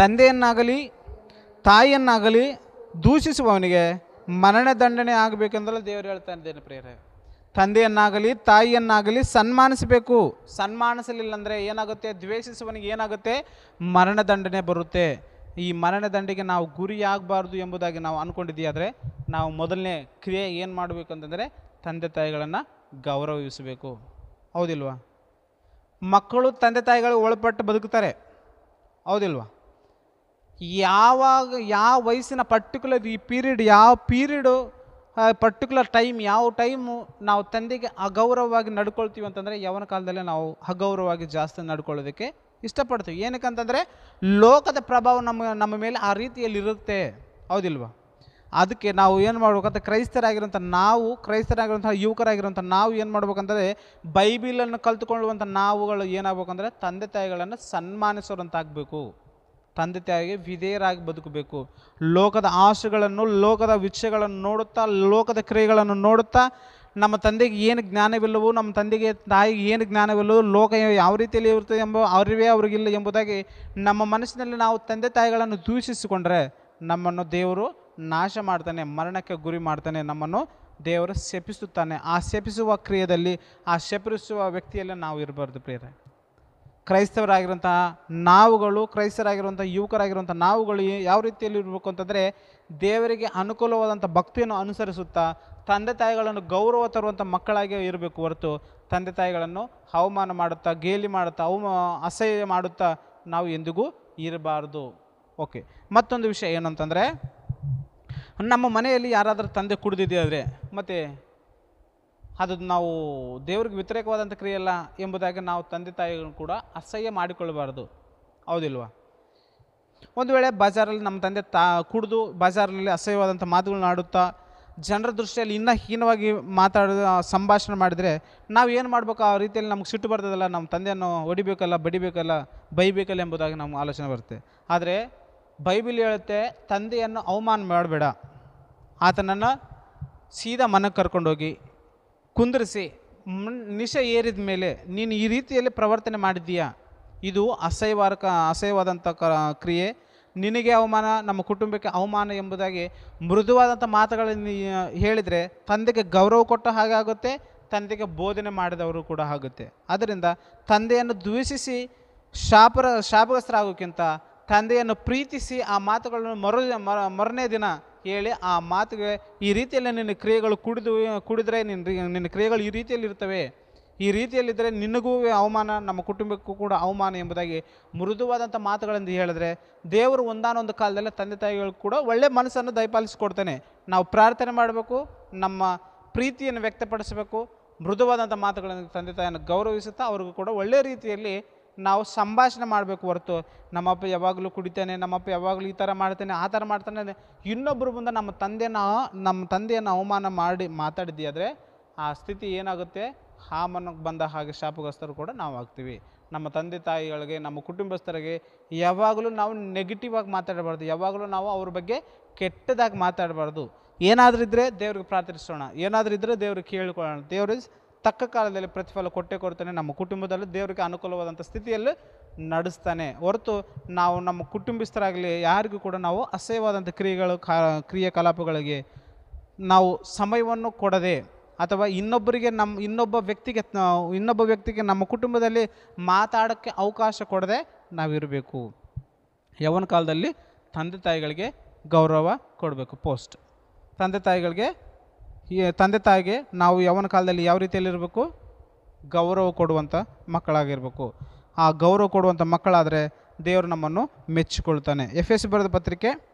ತಂದೆಯನ್ನಾಗಲಿ ತಾಯಿಯನ್ನಾಗಲಿ ದೂಷಿಸುವವನಿಗೆ ಮರಣದಂಡನೆ ಆಗಬೇಕೆಂದಲೂ ದೇವರು ಹೇಳ್ತಾ ಇದ್ದೇನೆ ಪ್ರೇರೆ ತಂದೆಯನ್ನಾಗಲಿ, ತಾಯಿಯನ್ನಾಗಲಿ ಸನ್ಮಾನಿಸಬೇಕು. ಸನ್ಮಾನಿಸಲಿಲ್ಲ ಅಂದರೆ ಏನಾಗುತ್ತೆ? ದ್ವೇಷಿಸುವನಿಗೆ ಏನಾಗುತ್ತೆ? ಮರಣದಂಡನೆ ಬರುತ್ತೆ. ಈ ಮರಣದಂಡೆಗೆ ನಾವು ಗುರಿಯಾಗಬಾರ್ದು ಎಂಬುದಾಗಿ ನಾವು ಅಂದ್ಕೊಂಡಿದ್ದೀಯಾದರೆ ನಾವು ಮೊದಲನೇ ಕ್ರಿಯೆ ಏನು ಮಾಡಬೇಕು ಅಂತಂದರೆ ತಂದೆ ತಾಯಿಗಳನ್ನು ಗೌರವಿಸಬೇಕು. ಹೌದಿಲ್ವಾ? ಮಕ್ಕಳು ತಂದೆ ತಾಯಿಗಳು ಒಳಪಟ್ಟು ಬದುಕ್ತಾರೆ. ಹೌದಿಲ್ವಾ? ಯಾವಾಗ, ಯಾವ ವಯಸ್ಸಿನ ಪರ್ಟಿಕ್ಯುಲರ್ ಈ ಪೀರಿಯಡ್ ಯಾವ ಪೀರಿಯಡು ಪರ್ಟಿಕ್ಯುಲರ್ ಟೈಮ್ ಯಾವ ಟೈಮು ನಾವು ತಂದೆಗೆ ಅಗೌರವವಾಗಿ ನಡ್ಕೊಳ್ತೀವಿ ಅಂತಂದರೆ ಯಾವನ ಕಾಲದಲ್ಲೇ ನಾವು ಅಗೌರವವಾಗಿ ಜಾಸ್ತಿ ನಡ್ಕೊಳ್ಳೋದಕ್ಕೆ ಇಷ್ಟಪಡ್ತೀವಿ. ಏನಕ್ಕಂತಂದರೆ ಲೋಕದ ಪ್ರಭಾವ ನಮ್ಮ ನಮ್ಮ ಮೇಲೆ ಆ ರೀತಿಯಲ್ಲಿ ಇರುತ್ತೆ. ಹೌದಿಲ್ವಾ? ಅದಕ್ಕೆ ನಾವು ಏನು ಮಾಡ್ಬೇಕಂತ ಕ್ರೈಸ್ತರಾಗಿರುವಂಥ ನಾವು, ಕ್ರೈಸ್ತರಾಗಿರುವಂಥ ಯುವಕರಾಗಿರುವಂಥ ನಾವು ಏನು ಮಾಡ್ಬೇಕಂತಂದರೆ ಬೈಬಿಲನ್ನು ಕಲ್ತುಕೊಳ್ಳುವಂಥ ನಾವುಗಳು ಏನಾಗಬೇಕಂದ್ರೆ ತಂದೆ ತಾಯಿಗಳನ್ನು ಸನ್ಮಾನಿಸೋರಂತಾಗಬೇಕು ತಂದೆ ತಾಯಿಗೆ ವಿಧೇಯರಾಗಿ ಬದುಕಬೇಕು. ಲೋಕದ ಆಶೆಗಳನ್ನು ಲೋಕದ ವಿಷಯಗಳನ್ನು ನೋಡುತ್ತಾ, ಲೋಕದ ಕ್ರಿಯೆಗಳನ್ನು ನೋಡುತ್ತಾ, ನಮ್ಮ ತಂದೆಗೆ ಏನು ಜ್ಞಾನವಿಲ್ಲವೋ, ನಮ್ಮ ತಂದೆಗೆ, ತಾಯಿಗೆ ಏನು ಜ್ಞಾನವಿಲ್ಲವೋ, ಲೋಕ ಯಾವ ರೀತಿಯಲ್ಲಿ ಇರುತ್ತೆ ಎಂಬ ಅವರಿವೇ ಅವರಿಗಿಲ್ಲ ಎಂಬುದಾಗಿ ನಮ್ಮ ಮನಸ್ಸಿನಲ್ಲಿ ನಾವು ತಂದೆ ತಾಯಿಗಳನ್ನು ದೂಷಿಸಿಕೊಂಡ್ರೆ ನಮ್ಮನ್ನು ದೇವರು ನಾಶ ಮಾಡ್ತಾನೆ, ಮರಣಕ್ಕೆ ಗುರಿ ಮಾಡ್ತಾನೆ, ನಮ್ಮನ್ನು ದೇವರು ಶಪಿಸುತ್ತಾನೆ. ಆ ಶಪಿಸುವ ಕ್ರಿಯೆಯಲ್ಲಿ, ಆ ಶಪಿಸುವ ವ್ಯಕ್ತಿಯಲ್ಲಿ ನಾವು ಇರಬಾರ್ದು ಪ್ರಿಯರೇ. ಕ್ರೈಸ್ತವರಾಗಿರುವಂಥ ನಾವುಗಳು, ಕ್ರೈಸ್ತರಾಗಿರುವಂಥ ಯುವಕರಾಗಿರುವಂಥ ನಾವುಗಳು ಯಾವ ರೀತಿಯಲ್ಲಿ ಇರಬೇಕು ಅಂತಂದರೆ ದೇವರಿಗೆ ಅನುಕೂಲವಾದಂಥ ಭಕ್ತಿಯನ್ನು ಅನುಸರಿಸುತ್ತಾ ತಂದೆ ತಾಯಿಗಳನ್ನು ಗೌರವ ತರುವಂಥ ಮಕ್ಕಳಾಗಿ ಇರಬೇಕು ಹೊರತು ತಂದೆ ತಾಯಿಗಳನ್ನು ಅವಮಾನ ಮಾಡುತ್ತಾ, ಗೇಲಿ ಮಾಡುತ್ತಾ, ಅವಮ, ಅಸಹ್ಯ ಮಾಡುತ್ತಾ ನಾವು ಎಂದಿಗೂ ಇರಬಾರ್ದು. ಓಕೆ, ಮತ್ತೊಂದು ವಿಷಯ ಏನಂತಂದರೆ ನಮ್ಮ ಮನೆಯಲ್ಲಿ ಯಾರಾದರೂ ತಂದೆ ಕುಡಿದಿದೆಯಾದರೆ ಮತ್ತು ಅದು ನಾವು ದೇವ್ರಿಗೆ ವ್ಯತಿರೇಕವಾದಂಥ ಕ್ರಿಯೆ ಅಲ್ಲ ಎಂಬುದಾಗಿ ನಾವು ತಂದೆ ತಾಯಿಗಳನ್ನು ಕೂಡ ಅಸಹ್ಯ ಮಾಡಿಕೊಳ್ಳಬಾರ್ದು. ಹೌದಿಲ್ವ? ಒಂದು ವೇಳೆ ಬಜಾರಲ್ಲಿ ನಮ್ಮ ತಂದೆ ತಾ ಕುಡಿದು ಬಜಾರಲ್ಲಿ ಅಸಹ್ಯವಾದಂಥ ಮಾತುಗಳನ್ನ ಆಡುತ್ತಾ ಜನರ ದೃಷ್ಟಿಯಲ್ಲಿ ಇನ್ನೂ ಹೀನವಾಗಿ ಮಾತಾಡ ಸಂಭಾಷಣೆ ಮಾಡಿದರೆ ನಾವು ಏನು ಮಾಡಬೇಕು? ಆ ರೀತಿಯಲ್ಲಿ ನಮ್ಗೆ ಸಿಟ್ಟು ಬರ್ತದಲ್ಲ, ನಮ್ಮ ತಂದೆಯನ್ನು ಹೊಡಿಬೇಕಲ್ಲ, ಬಡಿಬೇಕಲ್ಲ, ಬೈಬೇಕಲ್ಲ ಎಂಬುದಾಗಿ ನಮ್ಗೆ ಆಲೋಚನೆ ಬರುತ್ತೆ. ಆದರೆ ಬೈಬಿಲ್ ಹೇಳುತ್ತೆ, ತಂದೆಯನ್ನು ಅವಮಾನ ಮಾಡಬೇಡ. ಆತನನ್ನು ಸೀದಾ ಮನಕ್ಕೆ ಕರ್ಕೊಂಡೋಗಿ ಕುಂದಿರಿಸಿ ನಿಶ ಏರಿದ ಮೇಲೆ, ನೀನು ಈ ರೀತಿಯಲ್ಲಿ ಪ್ರವರ್ತನೆ ಮಾಡಿದ್ದೀಯಾ? ಇದು ಅಸಹ್ಯವಾರಕ, ಅಸಹ್ಯವಾದಂಥ ಕ್ರಿಯೆ. ನಿನಗೆ ಅವಮಾನ, ನಮ್ಮ ಕುಟುಂಬಕ್ಕೆ ಅವಮಾನ ಎಂಬುದಾಗಿ ಮೃದುವಾದಂಥ ಮಾತುಗಳನ್ನು ಹೇಳಿದರೆ ತಂದೆಗೆ ಗೌರವ ಕೊಟ್ಟ ಹಾಗೆ ಆಗುತ್ತೆ, ತಂದೆಗೆ ಬೋಧನೆ ಮಾಡಿದವರು ಕೂಡ ಆಗುತ್ತೆ. ಆದ್ದರಿಂದ ತಂದೆಯನ್ನು ದ್ವೇಷಿಸಿ, ಶಾಪರ, ಶಾಪಗ್ರಸ್ತರಾಗೋಕ್ಕಿಂತ ತಂದೆಯನ್ನು ಪ್ರೀತಿಸಿ ಆ ಮಾತುಗಳನ್ನು ಮರು, ಮರನೇ ದಿನ ಹೇಳಿ ಆ ಮಾತುಗೆ ಈ ರೀತಿಯಲ್ಲಿ ನಿನ್ನ ಕ್ರಿಯೆಗಳು ಕುಡಿದು, ಕುಡಿದ್ರೆ ನಿನ್ನ ನಿನ್ನ ಕ್ರಿಯೆಗಳು ಈ ರೀತಿಯಲ್ಲಿ ಇರ್ತವೆ. ಈ ರೀತಿಯಲ್ಲಿದ್ದರೆ ನಿನಗೂ ಅವಮಾನ, ನಮ್ಮ ಕುಟುಂಬಕ್ಕೂ ಕೂಡ ಅವಮಾನ ಎಂಬುದಾಗಿ ಮೃದುವಾದಂಥ ಮಾತುಗಳಿಂದ ಹೇಳಿದ್ರೆ ದೇವರು ಒಂದಾನೊಂದು ಕಾಲದಲ್ಲಿ ತಂದೆ ತಾಯಿಗಳು ಕೂಡ ಒಳ್ಳೆ ಮನಸ್ಸನ್ನು ದಯಪಾಲಿಸಿಕೊಡ್ತಾನೆ. ನಾವು ಪ್ರಾರ್ಥನೆ ಮಾಡಬೇಕು, ನಮ್ಮ ಪ್ರೀತಿಯನ್ನು ವ್ಯಕ್ತಪಡಿಸಬೇಕು, ಮೃದುವಾದಂಥ ಮಾತುಗಳನ್ನು ತಂದೆ ತಾಯಿಯನ್ನು ಗೌರವಿಸುತ್ತಾ ಅವ್ರಿಗೂ ಕೂಡ ಒಳ್ಳೆಯ ರೀತಿಯಲ್ಲಿ ನಾವು ಸಂಭಾಷಣೆ ಮಾಡಬೇಕು ಹೊರತು. ನಮ್ಮಪ್ಪ ಯಾವಾಗಲೂ ಕುಡಿತಾನೆ, ನಮ್ಮಪ್ಪ ಯಾವಾಗಲೂ ಈ ಥರ ಮಾಡ್ತಾನೆ, ಆ ಥರ ಮಾಡ್ತಾನೆ ಇನ್ನೊಬ್ಬರು ಮುಂದೆ ನಮ್ಮ ತಂದೆನ, ನಮ್ಮ ತಂದೆಯನ್ನು ಅವಮಾನ ಮಾಡಿ ಮಾತಾಡಿದ್ಯಾದರೆ ಆ ಸ್ಥಿತಿ ಏನಾಗುತ್ತೆ? ಹಾಮನಕ್ಕೆ ಬಂದ ಹಾಗೆ ಶಾಪಗಸ್ತರು ಕೂಡ ನಾವು ಆಗ್ತೀವಿ. ನಮ್ಮ ತಂದೆ ತಾಯಿಗಳಿಗೆ, ನಮ್ಮ ಕುಟುಂಬಸ್ಥರಿಗೆ ಯಾವಾಗಲೂ ನಾವು ನೆಗೆಟಿವ್ ಆಗಿ ಮಾತಾಡಬಾರ್ದು. ಯಾವಾಗಲೂ ನಾವು ಅವ್ರ ಬಗ್ಗೆ ಕೆಟ್ಟದಾಗಿ ಮಾತಾಡಬಾರ್ದು. ಏನಾದರೂ ಇದ್ದರೆ ದೇವ್ರಿಗೆ ಪ್ರಾರ್ಥಿಸೋಣ. ಏನಾದರೂ ಇದ್ದರೆ ದೇವ್ರಿಗೆ ಕೇಳಿಕೊಳ್ಳೋಣ. ದೇವ್ರ ತಕ್ಕ ಕಾಲದಲ್ಲಿ ಪ್ರತಿಫಲ ಕೊಟ್ಟೆ ಕೊಡ್ತಾನೆ, ನಮ್ಮ ಕುಟುಂಬದಲ್ಲಿ ದೇವರಿಗೆ ಅನುಕೂಲವಾದಂಥ ಸ್ಥಿತಿಯಲ್ಲಿ ನಡೆಸ್ತಾನೆ. ಹೊರತು ನಾವು ನಮ್ಮ ಕುಟುಂಬಸ್ಥರಾಗಲಿ, ಯಾರಿಗೂ ಕೂಡ ನಾವು ಅಸಹ್ಯವಾದಂಥ ಕ್ರಿಯೆಗಳು, ಕಾ, ಕ್ರಿಯಾಕಲಾಪಗಳಿಗೆ ನಾವು ಸಮಯವನ್ನು ಕೊಡದೆ ಅಥವಾ ಇನ್ನೊಬ್ಬರಿಗೆ ನಮ್ಮ, ಇನ್ನೊಬ್ಬ ವ್ಯಕ್ತಿಗೆ ಇನ್ನೊಬ್ಬ ವ್ಯಕ್ತಿಗೆ ನಮ್ಮ ಕುಟುಂಬದಲ್ಲಿ ಮಾತಾಡೋಕ್ಕೆ ಅವಕಾಶ ಕೊಡದೆ ನಾವಿರಬೇಕು. ಯವನ ಕಾಲದಲ್ಲಿ ತಂದೆ ತಾಯಿಗಳಿಗೆ ಗೌರವ ಕೊಡಬೇಕು. ಪೋಸ್ಟ್. ತಂದೆ ತಾಯಿಗಳಿಗೆ ತಂದೆ ತಾಯಿಗೆ ನಾವು ಯೌವನ ಕಾಲದಲ್ಲಿ ಯಾವ ರೀತಿಯಲ್ಲಿರಬೇಕು? ಗೌರವ ಕೊಡುವಂಥ ಮಕ್ಕಳಾಗಿರಬೇಕು. ಆ ಗೌರವ ಕೊಡುವಂಥ ಮಕ್ಕಳಾದರೆ ದೇವರು ನಮ್ಮನ್ನು ಮೆಚ್ಚಿಕೊಳ್ತಾನೆ. ಎಫ್ ಎಸ್ ಬರೆದ ಪತ್ರಿಕೆ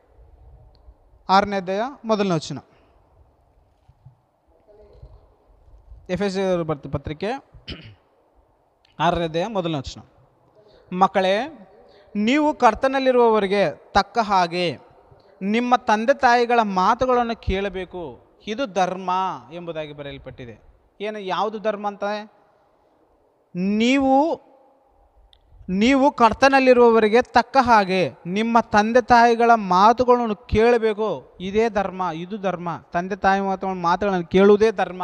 ಆರನೇ ಅಧ್ಯಾಯ ಮೊದಲನೇ ವಚನ. ಎಫ್ ಎಸ್ ಬರೆದ ಪತ್ರಿಕೆ ಆರನೇ ಅಧ್ಯಾಯ ಮೊದಲನೇ ವಚನ. ಮಕ್ಕಳೇ, ನೀವು ಕರ್ತನಲ್ಲಿರುವವರಿಗೆ ತಕ್ಕ ಹಾಗೆ ನಿಮ್ಮ ತಂದೆ ತಾಯಿಗಳ ಮಾತುಗಳನ್ನು ಕೇಳಬೇಕು. ಇದು ಧರ್ಮ ಎಂಬುದಾಗಿ ಬರೆಯಲ್ಪಟ್ಟಿದೆ. ಏನು, ಯಾವುದು ಧರ್ಮ ಅಂತ? ನೀವು ನೀವು ಕರ್ತನಲ್ಲಿರುವವರಿಗೆ ತಕ್ಕ ಹಾಗೆ ನಿಮ್ಮ ತಂದೆ ತಾಯಿಗಳ ಮಾತುಗಳನ್ನು ಕೇಳಬೇಕು. ಇದೇ ಧರ್ಮ, ಇದು ಧರ್ಮ. ತಂದೆ ತಾಯಿ ಮಾತುಗಳ ಮಾತುಗಳನ್ನು ಕೇಳುವುದೇ ಧರ್ಮ.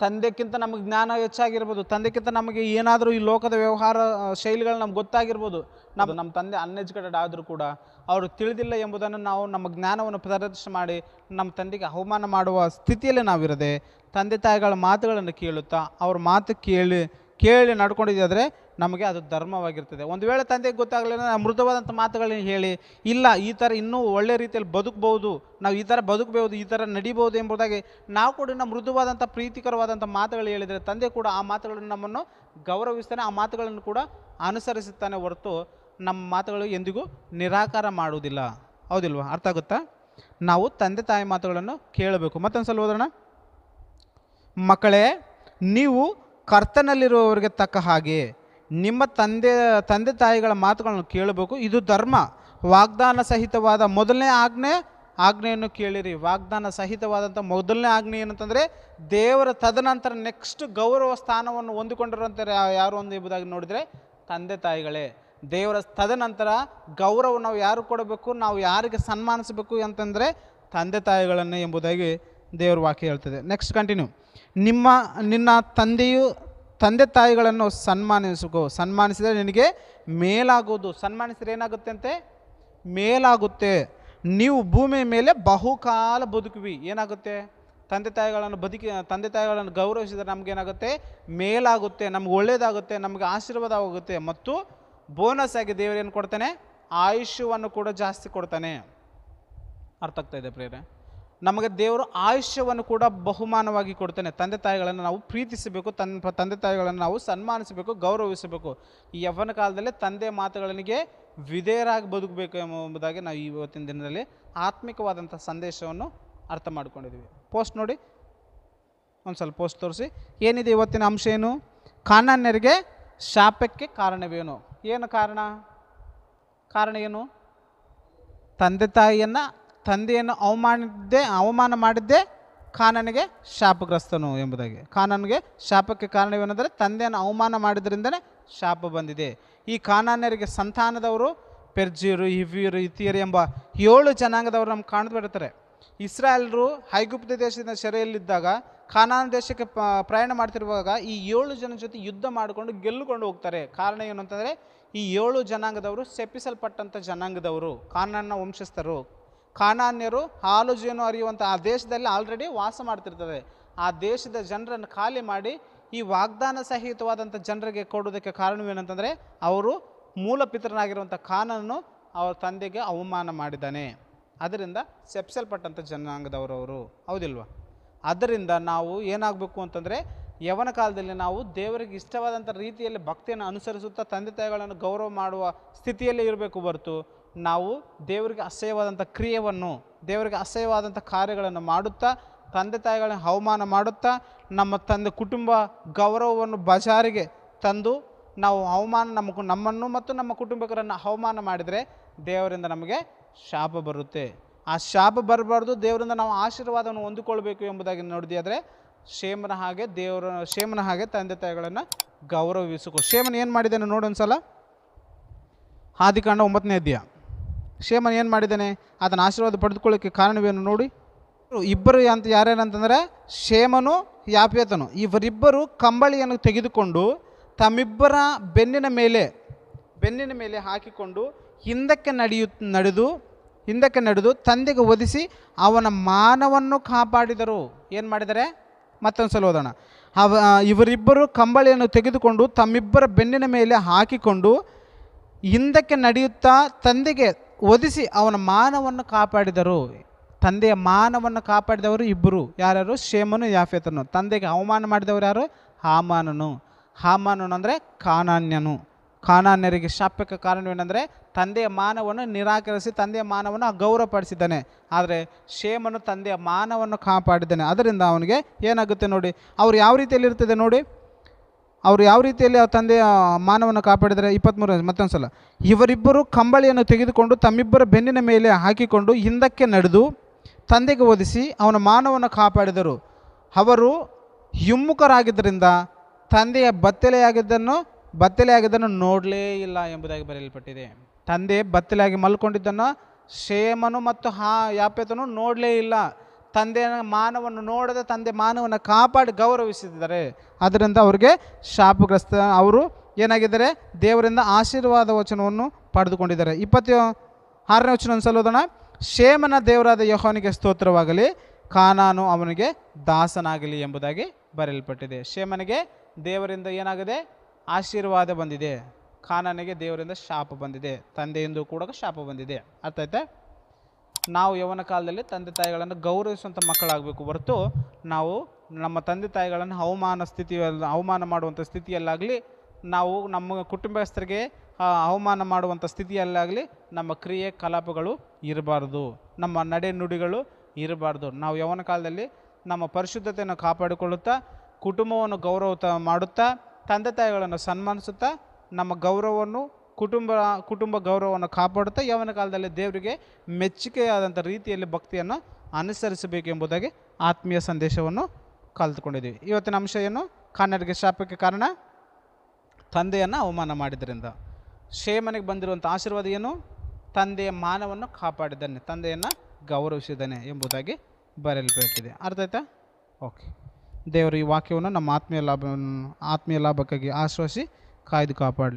ತಂದೆಕ್ಕಿಂತ ನಮಗೆ ಜ್ಞಾನ ಹೆಚ್ಚಾಗಿರ್ಬೋದು ತಂದೆಕ್ಕಿಂತ ನಮಗೆ ಏನಾದರೂ ಈ ಲೋಕದ ವ್ಯವಹಾರ ಶೈಲಿಗಳು ನಮ್ಗೆ ಗೊತ್ತಾಗಿರ್ಬೋದು. ನಮ್ಮ ನಮ್ಮ ತಂದೆ ಅನ್ಎಜುಕೇಟೆಡ್ ಆದರೂ ಕೂಡ ಅವರು ತಿಳಿದಿಲ್ಲ ಎಂಬುದನ್ನು ನಾವು ನಮ್ಮ ಜ್ಞಾನವನ್ನು ಪ್ರದರ್ಶನ ಮಾಡಿ ನಮ್ಮ ತಂದೆಗೆ ಅವಮಾನ ಮಾಡುವ ಸ್ಥಿತಿಯಲ್ಲಿ ನಾವಿರದೆ ತಂದೆ ತಾಯಿಗಳ ಮಾತುಗಳನ್ನು ಕೇಳುತ್ತಾ ಅವ್ರ ಮಾತು ಕೇಳಿ ಕೇಳಿ ನಡ್ಕೊಂಡಿದ್ದಾದರೆ ನಮಗೆ ಅದು ಧರ್ಮವಾಗಿರ್ತದೆ. ಒಂದು ವೇಳೆ ತಂದೆಗೆ ಗೊತ್ತಾಗಲಿಲ್ಲ ಮೃದುವಾದಂಥ ಮಾತುಗಳನ್ನ ಹೇಳಿ, ಇಲ್ಲ, ಈ ಥರ ಇನ್ನೂ ಒಳ್ಳೆ ರೀತಿಯಲ್ಲಿ ಬದುಕ್ಬೋದು, ನಾವು ಈ ಥರ ಬದುಕಬಹುದು ಈ ಥರ ನಡಿಬೋದು ಎಂಬುದಾಗಿ ನಾವು ಕೂಡ ಇನ್ನು ಮೃದುವಾದಂಥ ಪ್ರೀತಿಕರವಾದಂಥ ಮಾತುಗಳು ಹೇಳಿದರೆ ತಂದೆ ಕೂಡ ಆ ಮಾತುಗಳನ್ನು ನಮ್ಮನ್ನು ಗೌರವಿಸ್ತಾನೆ, ಆ ಮಾತುಗಳನ್ನು ಕೂಡ ಅನುಸರಿಸುತ್ತಾನೆ ಹೊರತು ನಮ್ಮ ಮಾತುಗಳು ಎಂದಿಗೂ ನಿರಾಕಾರ ಮಾಡುವುದಿಲ್ಲ. ಹೌದಿಲ್ವಾ? ಅರ್ಥ ಆಗುತ್ತಾ? ನಾವು ತಂದೆ ತಾಯಿ ಮಾತುಗಳನ್ನು ಕೇಳಬೇಕು. ಮತ್ತೊಂದು ಸಲ ಓದೋಣ. ಮಕ್ಕಳೇ, ನೀವು ಕರ್ತನಲ್ಲಿರುವವರಿಗೆ ತಕ್ಕ ಹಾಗೆ. ನಿಮ್ಮ ತಂದೆ ತಂದೆ ತಾಯಿಗಳ ಮಾತುಗಳನ್ನು ಕೇಳಬೇಕು. ಇದು ಧರ್ಮ. ವಾಗ್ದಾನ ಸಹಿತವಾದ ಮೊದಲನೇ ಆಜ್ಞೆ, ಆಜ್ಞೆಯನ್ನು ಕೇಳಿರಿ. ವಾಗ್ದಾನ ಸಹಿತವಾದಂಥ ಮೊದಲನೇ ಆಜ್ಞೆ ಏನಂತಂದರೆ, ದೇವರ ತದನಂತರ ನೆಕ್ಸ್ಟ್ ಗೌರವ ಸ್ಥಾನವನ್ನು ಹೊಂದಿಕೊಂಡಿರುವಂಥ ಯಾರು ಒಂದು ಎಂಬುದಾಗಿ ನೋಡಿದರೆ, ತಂದೆ ತಾಯಿಗಳೇ. ದೇವರ ತದನಂತರ ಗೌರವ ನಾವು ಯಾರು ಕೊಡಬೇಕು, ನಾವು ಯಾರಿಗೆ ಸನ್ಮಾನಿಸಬೇಕು ಅಂತಂದರೆ ತಂದೆ ತಾಯಿಗಳನ್ನು ಎಂಬುದಾಗಿ ದೇವರ ವಾಕ್ಯ ಹೇಳ್ತದೆ. ನೆಕ್ಸ್ಟ್ ಕಂಟಿನ್ಯೂ ನಿಮ್ಮ, ನಿನ್ನ ತಂದೆಯು ತಂದೆ ತಾಯಿಗಳನ್ನು ಸನ್ಮಾನಿಸಬೇಕು ಸನ್ಮಾನಿಸಿದರೆ ನಿನಗೆ ಮೇಲಾಗೋದು ಸನ್ಮಾನಿಸಿದ್ರೆ ಏನಾಗುತ್ತೆ ಅಂತೆ ಮೇಲಾಗುತ್ತೆ. ನೀವು ಭೂಮಿಯ ಮೇಲೆ ಬಹುಕಾಲ ಬದುಕುವಿ. ಏನಾಗುತ್ತೆ? ತಂದೆ ತಾಯಿಗಳನ್ನು ಬದುಕಿ, ತಂದೆ ತಾಯಿಗಳನ್ನು ಗೌರವಿಸಿದರೆ ನಮಗೇನಾಗುತ್ತೆ? ಮೇಲಾಗುತ್ತೆ. ನಮ್ಗೆ ಒಳ್ಳೆಯದಾಗುತ್ತೆ ನಮಗೆ ಆಶೀರ್ವಾದವಾಗುತ್ತೆ. ಮತ್ತು ಬೋನಸ್ ಆಗಿ ದೇವರೇನು ಕೊಡ್ತಾನೆ? ಆಯುಷ್ಯವನ್ನು ಕೂಡ ಜಾಸ್ತಿ ಕೊಡ್ತಾನೆ. ಅರ್ಥ ಆಗ್ತಾ ಇದೆ ಪ್ರೇರೆ ನಮಗೆ ದೇವರು ಆಯುಷ್ಯವನ್ನು ಕೂಡ ಬಹುಮಾನವಾಗಿ ಕೊಡ್ತಾನೆ. ತಂದೆ ತಾಯಿಗಳನ್ನು ನಾವು ಪ್ರೀತಿಸಬೇಕು ತನ್ನ ತಂದೆ ತಾಯಿಗಳನ್ನು ನಾವು ಸನ್ಮಾನಿಸಬೇಕು, ಗೌರವಿಸಬೇಕು. ಈ ಯವ್ವನ ಕಾಲದಲ್ಲಿ ತಂದೆ ಮಾತುಗಳಿಗೆ ವಿಧೇಯರಾಗಿ ಬದುಕಬೇಕು ಎಂಬುದಾಗಿ ನಾವು ಇವತ್ತಿನ ದಿನದಲ್ಲಿ ಆತ್ಮಿಕವಾದಂಥ ಸಂದೇಶವನ್ನು ಅರ್ಥ ಮಾಡಿಕೊಂಡಿದ್ದೀವಿ. ಪೋಸ್ಟ್ ನೋಡಿ. ಒಂದು ಸ್ವಲ್ಪ ಪೋಸ್ಟ್ ತೋರಿಸಿ. ಏನಿದೆ ಇವತ್ತಿನ ಅಂಶ ಏನು? ಕಾನಾನ್ಯರಿಗೆ ಶಾಪಕ್ಕೆ ಕಾರಣವೇನು? ಏನು ಕಾರಣ? ಕಾರಣ ಏನು? ತಂದೆ ತಾಯಿಯನ್ನು ತಂದೆಯನ್ನು ಅವಮಾನಿದ್ದೆ, ಅವಮಾನ ಮಾಡಿದ್ದೇ ಕಾನನಿಗೆ ಶಾಪಗ್ರಸ್ತನು ಎಂಬುದಾಗಿ. ಖಾನನಿಗೆ ಶಾಪಕ್ಕೆ ಕಾರಣವೇನೆಂದರೆ ತಂದೆಯನ್ನು ಅವಮಾನ ಮಾಡಿದ್ರಿಂದನೇ ಶಾಪ ಬಂದಿದೆ. ಈ ಕಾನಾನ್ಯರಿಗೆ ಸಂತಾನದವರು ಪೆರ್ಜಿಯರು ಹಿವಿಯರು ಇತಿಯರು ಎಂಬ ಏಳು ಜನಾಂಗದವರು ನಮ್ಗೆ ಕಾಣ್ದು ಬಿಡ್ತಾರೆ ಇಸ್ರಾಯೇಲರು ಹೈಗುಪ್ತ ದೇಶದಿಂದ ಸೆರೆಯಲ್ಲಿದ್ದಾಗ ಖಾನಾನ್ ದೇಶಕ್ಕೆ ಪ್ರಯಾಣ ಮಾಡ್ತಿರುವಾಗ ಈ ಏಳು ಜನ ಜೊತೆ ಯುದ್ಧ ಮಾಡಿಕೊಂಡು ಗೆಲ್ಲುಕೊಂಡು ಹೋಗ್ತಾರೆ. ಕಾರಣ ಏನು ಅಂತಂದರೆ ಈ ಏಳು ಜನಾಂಗದವರು ಸೆಪ್ಪಿಸಲ್ಪಟ್ಟಂಥ ಜನಾಂಗದವರು ಕಾನಾನ್ನ ವಂಶಸ್ಥರು. ಕಾನಾನ್ಯರು ಹಾಲು ಜೇನು ಅರಿಯುವಂಥ ಆ ದೇಶದಲ್ಲಿ ಆಲ್ರೆಡಿ ವಾಸ ಮಾಡ್ತಿರ್ತದೆ. ಆ ದೇಶದ ಜನರನ್ನು ಖಾಲಿ ಮಾಡಿ ಈ ವಾಗ್ದಾನ ಸಹಿತವಾದಂಥ ಜನರಿಗೆ ಕೊಡೋದಕ್ಕೆ ಕಾರಣವೇನಂತಂದರೆ ಅವರು ಮೂಲ ಪಿತರನಾಗಿರುವಂಥ ಕಾನನ್ನು ಅವರ ತಂದೆಗೆ ಅವಮಾನ ಮಾಡಿದ್ದಾನೆ. ಅದರಿಂದ ಸೆಪ್ಸಲ್ಪಟ್ಟಂಥ ಜನಾಂಗದವರು ಅವರು. ಹೌದಿಲ್ವಾ? ಅದರಿಂದ ನಾವು ಏನಾಗಬೇಕು ಅಂತಂದರೆ ಯವನ ಕಾಲದಲ್ಲಿ ನಾವು ದೇವರಿಗೆ ಇಷ್ಟವಾದಂಥ ರೀತಿಯಲ್ಲಿ ಭಕ್ತಿಯನ್ನು ಅನುಸರಿಸುತ್ತಾ ತಂದೆ ತಾಯಿಗಳನ್ನು ಗೌರವ ಮಾಡುವ ಸ್ಥಿತಿಯಲ್ಲಿ ಇರಬೇಕು ಹೊರತು. ನಾವು ದೇವರಿಗೆ ಅಸಹ್ಯವಾದಂಥ ಕ್ರಿಯೆಯನ್ನು ದೇವರಿಗೆ ಅಸಹ್ಯವಾದಂಥ ಕಾರ್ಯಗಳನ್ನು ಮಾಡುತ್ತಾ, ತಂದೆ ತಾಯಿಗಳನ್ನ ಅವಮಾನ ಮಾಡುತ್ತಾ, ನಮ್ಮ ತಂದೆ ಕುಟುಂಬ ಗೌರವವನ್ನು ಬಜಾರಿಗೆ ತಂದು ನಾವು ಅವಮಾನ ನಮ್ಮ ನಮ್ಮನ್ನು ಮತ್ತು ನಮ್ಮ ಕುಟುಂಬಕರನ್ನು ಅವಮಾನ ಮಾಡಿದರೆ ದೇವರಿಂದ ನಮಗೆ ಶಾಪ ಬರುತ್ತೆ. ಆ ಶಾಪ ಬರಬಾರ್ದು, ದೇವರಿಂದ ನಾವು ಆಶೀರ್ವಾದವನ್ನು ಹೊಂದಿಕೊಳ್ಬೇಕು ಎಂಬುದಾಗಿ ನೋಡಿದ್ರೆ ಶೇಮನ ಹಾಗೆ ದೇವರ ಶೇಮನ ಹಾಗೆ ತಂದೆ ತಾಯಿಗಳನ್ನು ಗೌರವಿಸಿಕೊ ಶೇಮನ ಏನು ಮಾಡಿದ್ದಾನೆ ನೋಡಿ ಒಂದ್ಸಲ. ಆದಿಕಾಂಡ ಒಂಬತ್ತನೇ ಅಧ್ಯಾಯ. ಶೇಮನ್ ಏನು ಮಾಡಿದ್ದಾನೆ? ಅದನ್ನು ಆಶೀರ್ವಾದ ಪಡೆದುಕೊಳ್ಳೋಕ್ಕೆ ಕಾರಣವೇನು ನೋಡಿ? ಇಬ್ಬರು ಅಂತ ಯಾರ್ಯಾರಂತಂದರೆ ಶೇಮನು ಯಾಪ್ಯತನು. ಇವರಿಬ್ಬರು ಕಂಬಳಿಯನ್ನು ತೆಗೆದುಕೊಂಡು ತಮ್ಮಿಬ್ಬರ ಬೆನ್ನಿನ ಮೇಲೆ ಬೆನ್ನಿನ ಮೇಲೆ ಹಾಕಿಕೊಂಡು ಹಿಂದಕ್ಕೆ ನಡೆಯು, ನಡೆದು, ಹಿಂದಕ್ಕೆ ನಡೆದು ತಂದೆಗೆ ಒದಿಸಿ ಅವನ ಮಾನವನ್ನು ಕಾಪಾಡಿದರು. ಏನು ಮಾಡಿದರೆ? ಮತ್ತೊಂದು ಸಲ ಓದೋಣ. ಅವ ಇವರಿಬ್ಬರು ಕಂಬಳಿಯನ್ನು ತೆಗೆದುಕೊಂಡು ತಮ್ಮಿಬ್ಬರ ಬೆನ್ನಿನ ಮೇಲೆ ಹಾಕಿಕೊಂಡು ಹಿಂದಕ್ಕೆ ನಡೆಯುತ್ತಾ ತಂದೆಗೆ ಒದಿಸಿ ಅವನ ಮಾನವನ್ನು ಕಾಪಾಡಿದರು. ತಂದೆಯ ಮಾನವನ್ನು ಕಾಪಾಡಿದವರು ಇಬ್ಬರು. ಯಾರ್ಯಾರು? ಶೇಮನು, ಯಾಫೇತನು. ತಂದೆಗೆ ಅವಮಾನ ಮಾಡಿದವರು ಯಾರು? ಹಾಮಾನನು. ಹಾಮಾನನು ಅಂದರೆ ಕಾನಾನ್ಯನು. ಕಾನಾನ್ಯರಿಗೆ ಶಾಪಕ್ಕೆ ಕಾರಣವೇನೆಂದರೆ ತಂದೆಯ ಮಾನವನ್ನು ನಿರಾಕರಿಸಿ ತಂದೆಯ ಮಾನವನ್ನು ಅಗೌರವಪಡಿಸಿದ್ದಾನೆ ಆದರೆ ಶೇಮನು ತಂದೆಯ ಮಾನವನ್ನು ಕಾಪಾಡಿದ್ದಾನೆ. ಅದರಿಂದ ಅವನಿಗೆ ಏನಾಗುತ್ತೆ ನೋಡಿ? ಅವ್ರು ಯಾವ ರೀತಿಯಲ್ಲಿ ಇರ್ತದೆ ನೋಡಿ? ಅವರು ಯಾವ ರೀತಿಯಲ್ಲಿ ಆ ತಂದೆಯ ಮಾನವನ್ನು ಕಾಪಾಡಿದರೆ? ಇಪ್ಪತ್ತ್ಮೂರು ಮತ್ತೊಂದು ಸಲ ಇವರಿಬ್ಬರು ಕಂಬಳಿಯನ್ನು ತೆಗೆದುಕೊಂಡು ತಮ್ಮಿಬ್ಬರ ಬೆನ್ನಿನ ಮೇಲೆ ಹಾಕಿಕೊಂಡು ಹಿಂದಕ್ಕೆ ನಡೆದು ತಂದೆಗೆ ಓದಿಸಿ ಅವನ ಮಾನವನ್ನು ಕಾಪಾಡಿದರು. ಅವರು ಹಿಮ್ಮುಖರಾಗಿದ್ದರಿಂದ ತಂದೆಯ ಬತ್ತಲೆಯಾಗಿದ್ದನ್ನು ಬತ್ತಲೆಯಾಗಿದ್ದನ್ನು ನೋಡಲೇ ಇಲ್ಲ ಎಂಬುದಾಗಿ ಬರೆಯಲ್ಪಟ್ಟಿದೆ. ತಂದೆ ಬತ್ತಲೆಯಾಗಿ ಮಲ್ಕೊಂಡಿದ್ದನ್ನು ಶೇಮನು ಮತ್ತು ಹಾ ಯಾಪ್ಯತನು ನೋಡಲೇ ಇಲ್ಲ. ತಂದೆಯ ಮಾನವನ್ನು ನೋಡದೆ ತಂದೆ ಮಾನವನ್ನು ಕಾಪಾಡಿ ಗೌರವಿಸಿದ್ದಾರೆ ಅದರಿಂದ ಅವರಿಗೆ ಶಾಪಗ್ರಸ್ತ ಅವರು ಏನಾಗಿದ್ದಾರೆ? ದೇವರಿಂದ ಆಶೀರ್ವಾದ ವಚನವನ್ನು ಪಡೆದುಕೊಂಡಿದ್ದಾರೆ. ಇಪ್ಪತ್ತು ಆರನೇ ವಚನ ಸಲೋದಣ ಶೇಮನ ದೇವರಾದ ಯಹೋನಿಗೆ ಸ್ತೋತ್ರವಾಗಲಿ, ಕಾನಾನು ಅವನಿಗೆ ದಾಸನಾಗಲಿ ಎಂಬುದಾಗಿ ಬರೆಯಲ್ಪಟ್ಟಿದೆ. ಶೇಮನಿಗೆ ದೇವರಿಂದ ಏನಾಗಿದೆ? ಆಶೀರ್ವಾದ ಬಂದಿದೆ. ಖಾನನಿಗೆ ದೇವರಿಂದ ಶಾಪ ಬಂದಿದೆ. ತಂದೆಯಿಂದ ಕೂಡ ಶಾಪ ಬಂದಿದೆ. ಅರ್ಥ ಆಯ್ತಾ ನಾವು ಯವನ ಕಾಲದಲ್ಲಿ ತಂದೆ ತಾಯಿಗಳನ್ನು ಗೌರವಿಸುವಂಥ ಮಕ್ಕಳಾಗಬೇಕು ಹೊರತು ನಾವು ನಮ್ಮ ತಂದೆ ತಾಯಿಗಳನ್ನು ಅವಮಾನ ಸ್ಥಿತಿಯಲ್ಲಿ, ಅವಮಾನ ಮಾಡುವಂಥ ಸ್ಥಿತಿಯಲ್ಲಾಗಲಿ, ನಾವು ನಮ್ಮ ಕುಟುಂಬಸ್ಥರಿಗೆ ಅವಮಾನ ಮಾಡುವಂಥ ಸ್ಥಿತಿಯಲ್ಲಾಗಲಿ ನಮ್ಮ ಕ್ರಿಯೆ ಕಲಾಪಗಳು ಇರಬಾರ್ದು, ನಮ್ಮ ನಡೆ ನುಡಿಗಳು ಇರಬಾರ್ದು. ನಾವು ಯವನ ಕಾಲದಲ್ಲಿ ನಮ್ಮ ಪರಿಶುದ್ಧತೆಯನ್ನು ಕಾಪಾಡಿಕೊಳ್ಳುತ್ತಾ, ಕುಟುಂಬವನ್ನು ಗೌರವ ಮಾಡುತ್ತಾ, ತಂದೆ ತಾಯಿಗಳನ್ನು ಸನ್ಮಾನಿಸುತ್ತಾ, ನಮ್ಮ ಗೌರವವನ್ನು ಕುಟುಂಬ ಕುಟುಂಬ ಗೌರವವನ್ನು ಕಾಪಾಡುತ್ತಾ. ಯವನ ಕಾಲದಲ್ಲಿ ದೇವರಿಗೆ ಮೆಚ್ಚುಗೆಯಾದಂಥ ರೀತಿಯಲ್ಲಿ ಭಕ್ತಿಯನ್ನು ಅನುಸರಿಸಬೇಕು ಎಂಬುದಾಗಿ ಆತ್ಮೀಯ ಸಂದೇಶವನ್ನು ಕಲಿತುಕೊಂಡಿದ್ದೀವಿ. ಇವತ್ತಿನ ಅಂಶ ಏನು? ಕನ್ನಡಿಗೆ ಶಾಪಕ್ಕೆ ಕಾರಣ? ತಂದೆಯನ್ನು ಅವಮಾನ ಮಾಡಿದ್ರಿಂದ ಶೇಮನಿಗೆ ಬಂದಿರುವಂಥ ಆಶೀರ್ವಾದ ಏನು? ತಂದೆಯ ಮಾನವನ್ನು ಕಾಪಾಡಿದ್ದಾನೆ, ತಂದೆಯನ್ನು ಗೌರವಿಸಿದ್ದಾನೆ ಎಂಬುದಾಗಿ ಬರೆಯಲ್ಪಟ್ಟಿದೆ. ಅರ್ಥ ಆಯ್ತಾ? ಓಕೆ. ದೇವರು ಈ ವಾಕ್ಯವನ್ನು ನಮ್ಮ ಆತ್ಮೀಯ ಲಾಭವನ್ನು ಆತ್ಮೀಯ ಲಾಭಕ್ಕಾಗಿ ಆಶ್ವಾಸಿ ಕಾಯ್ದು ಕಾಪಾಡಲಿ.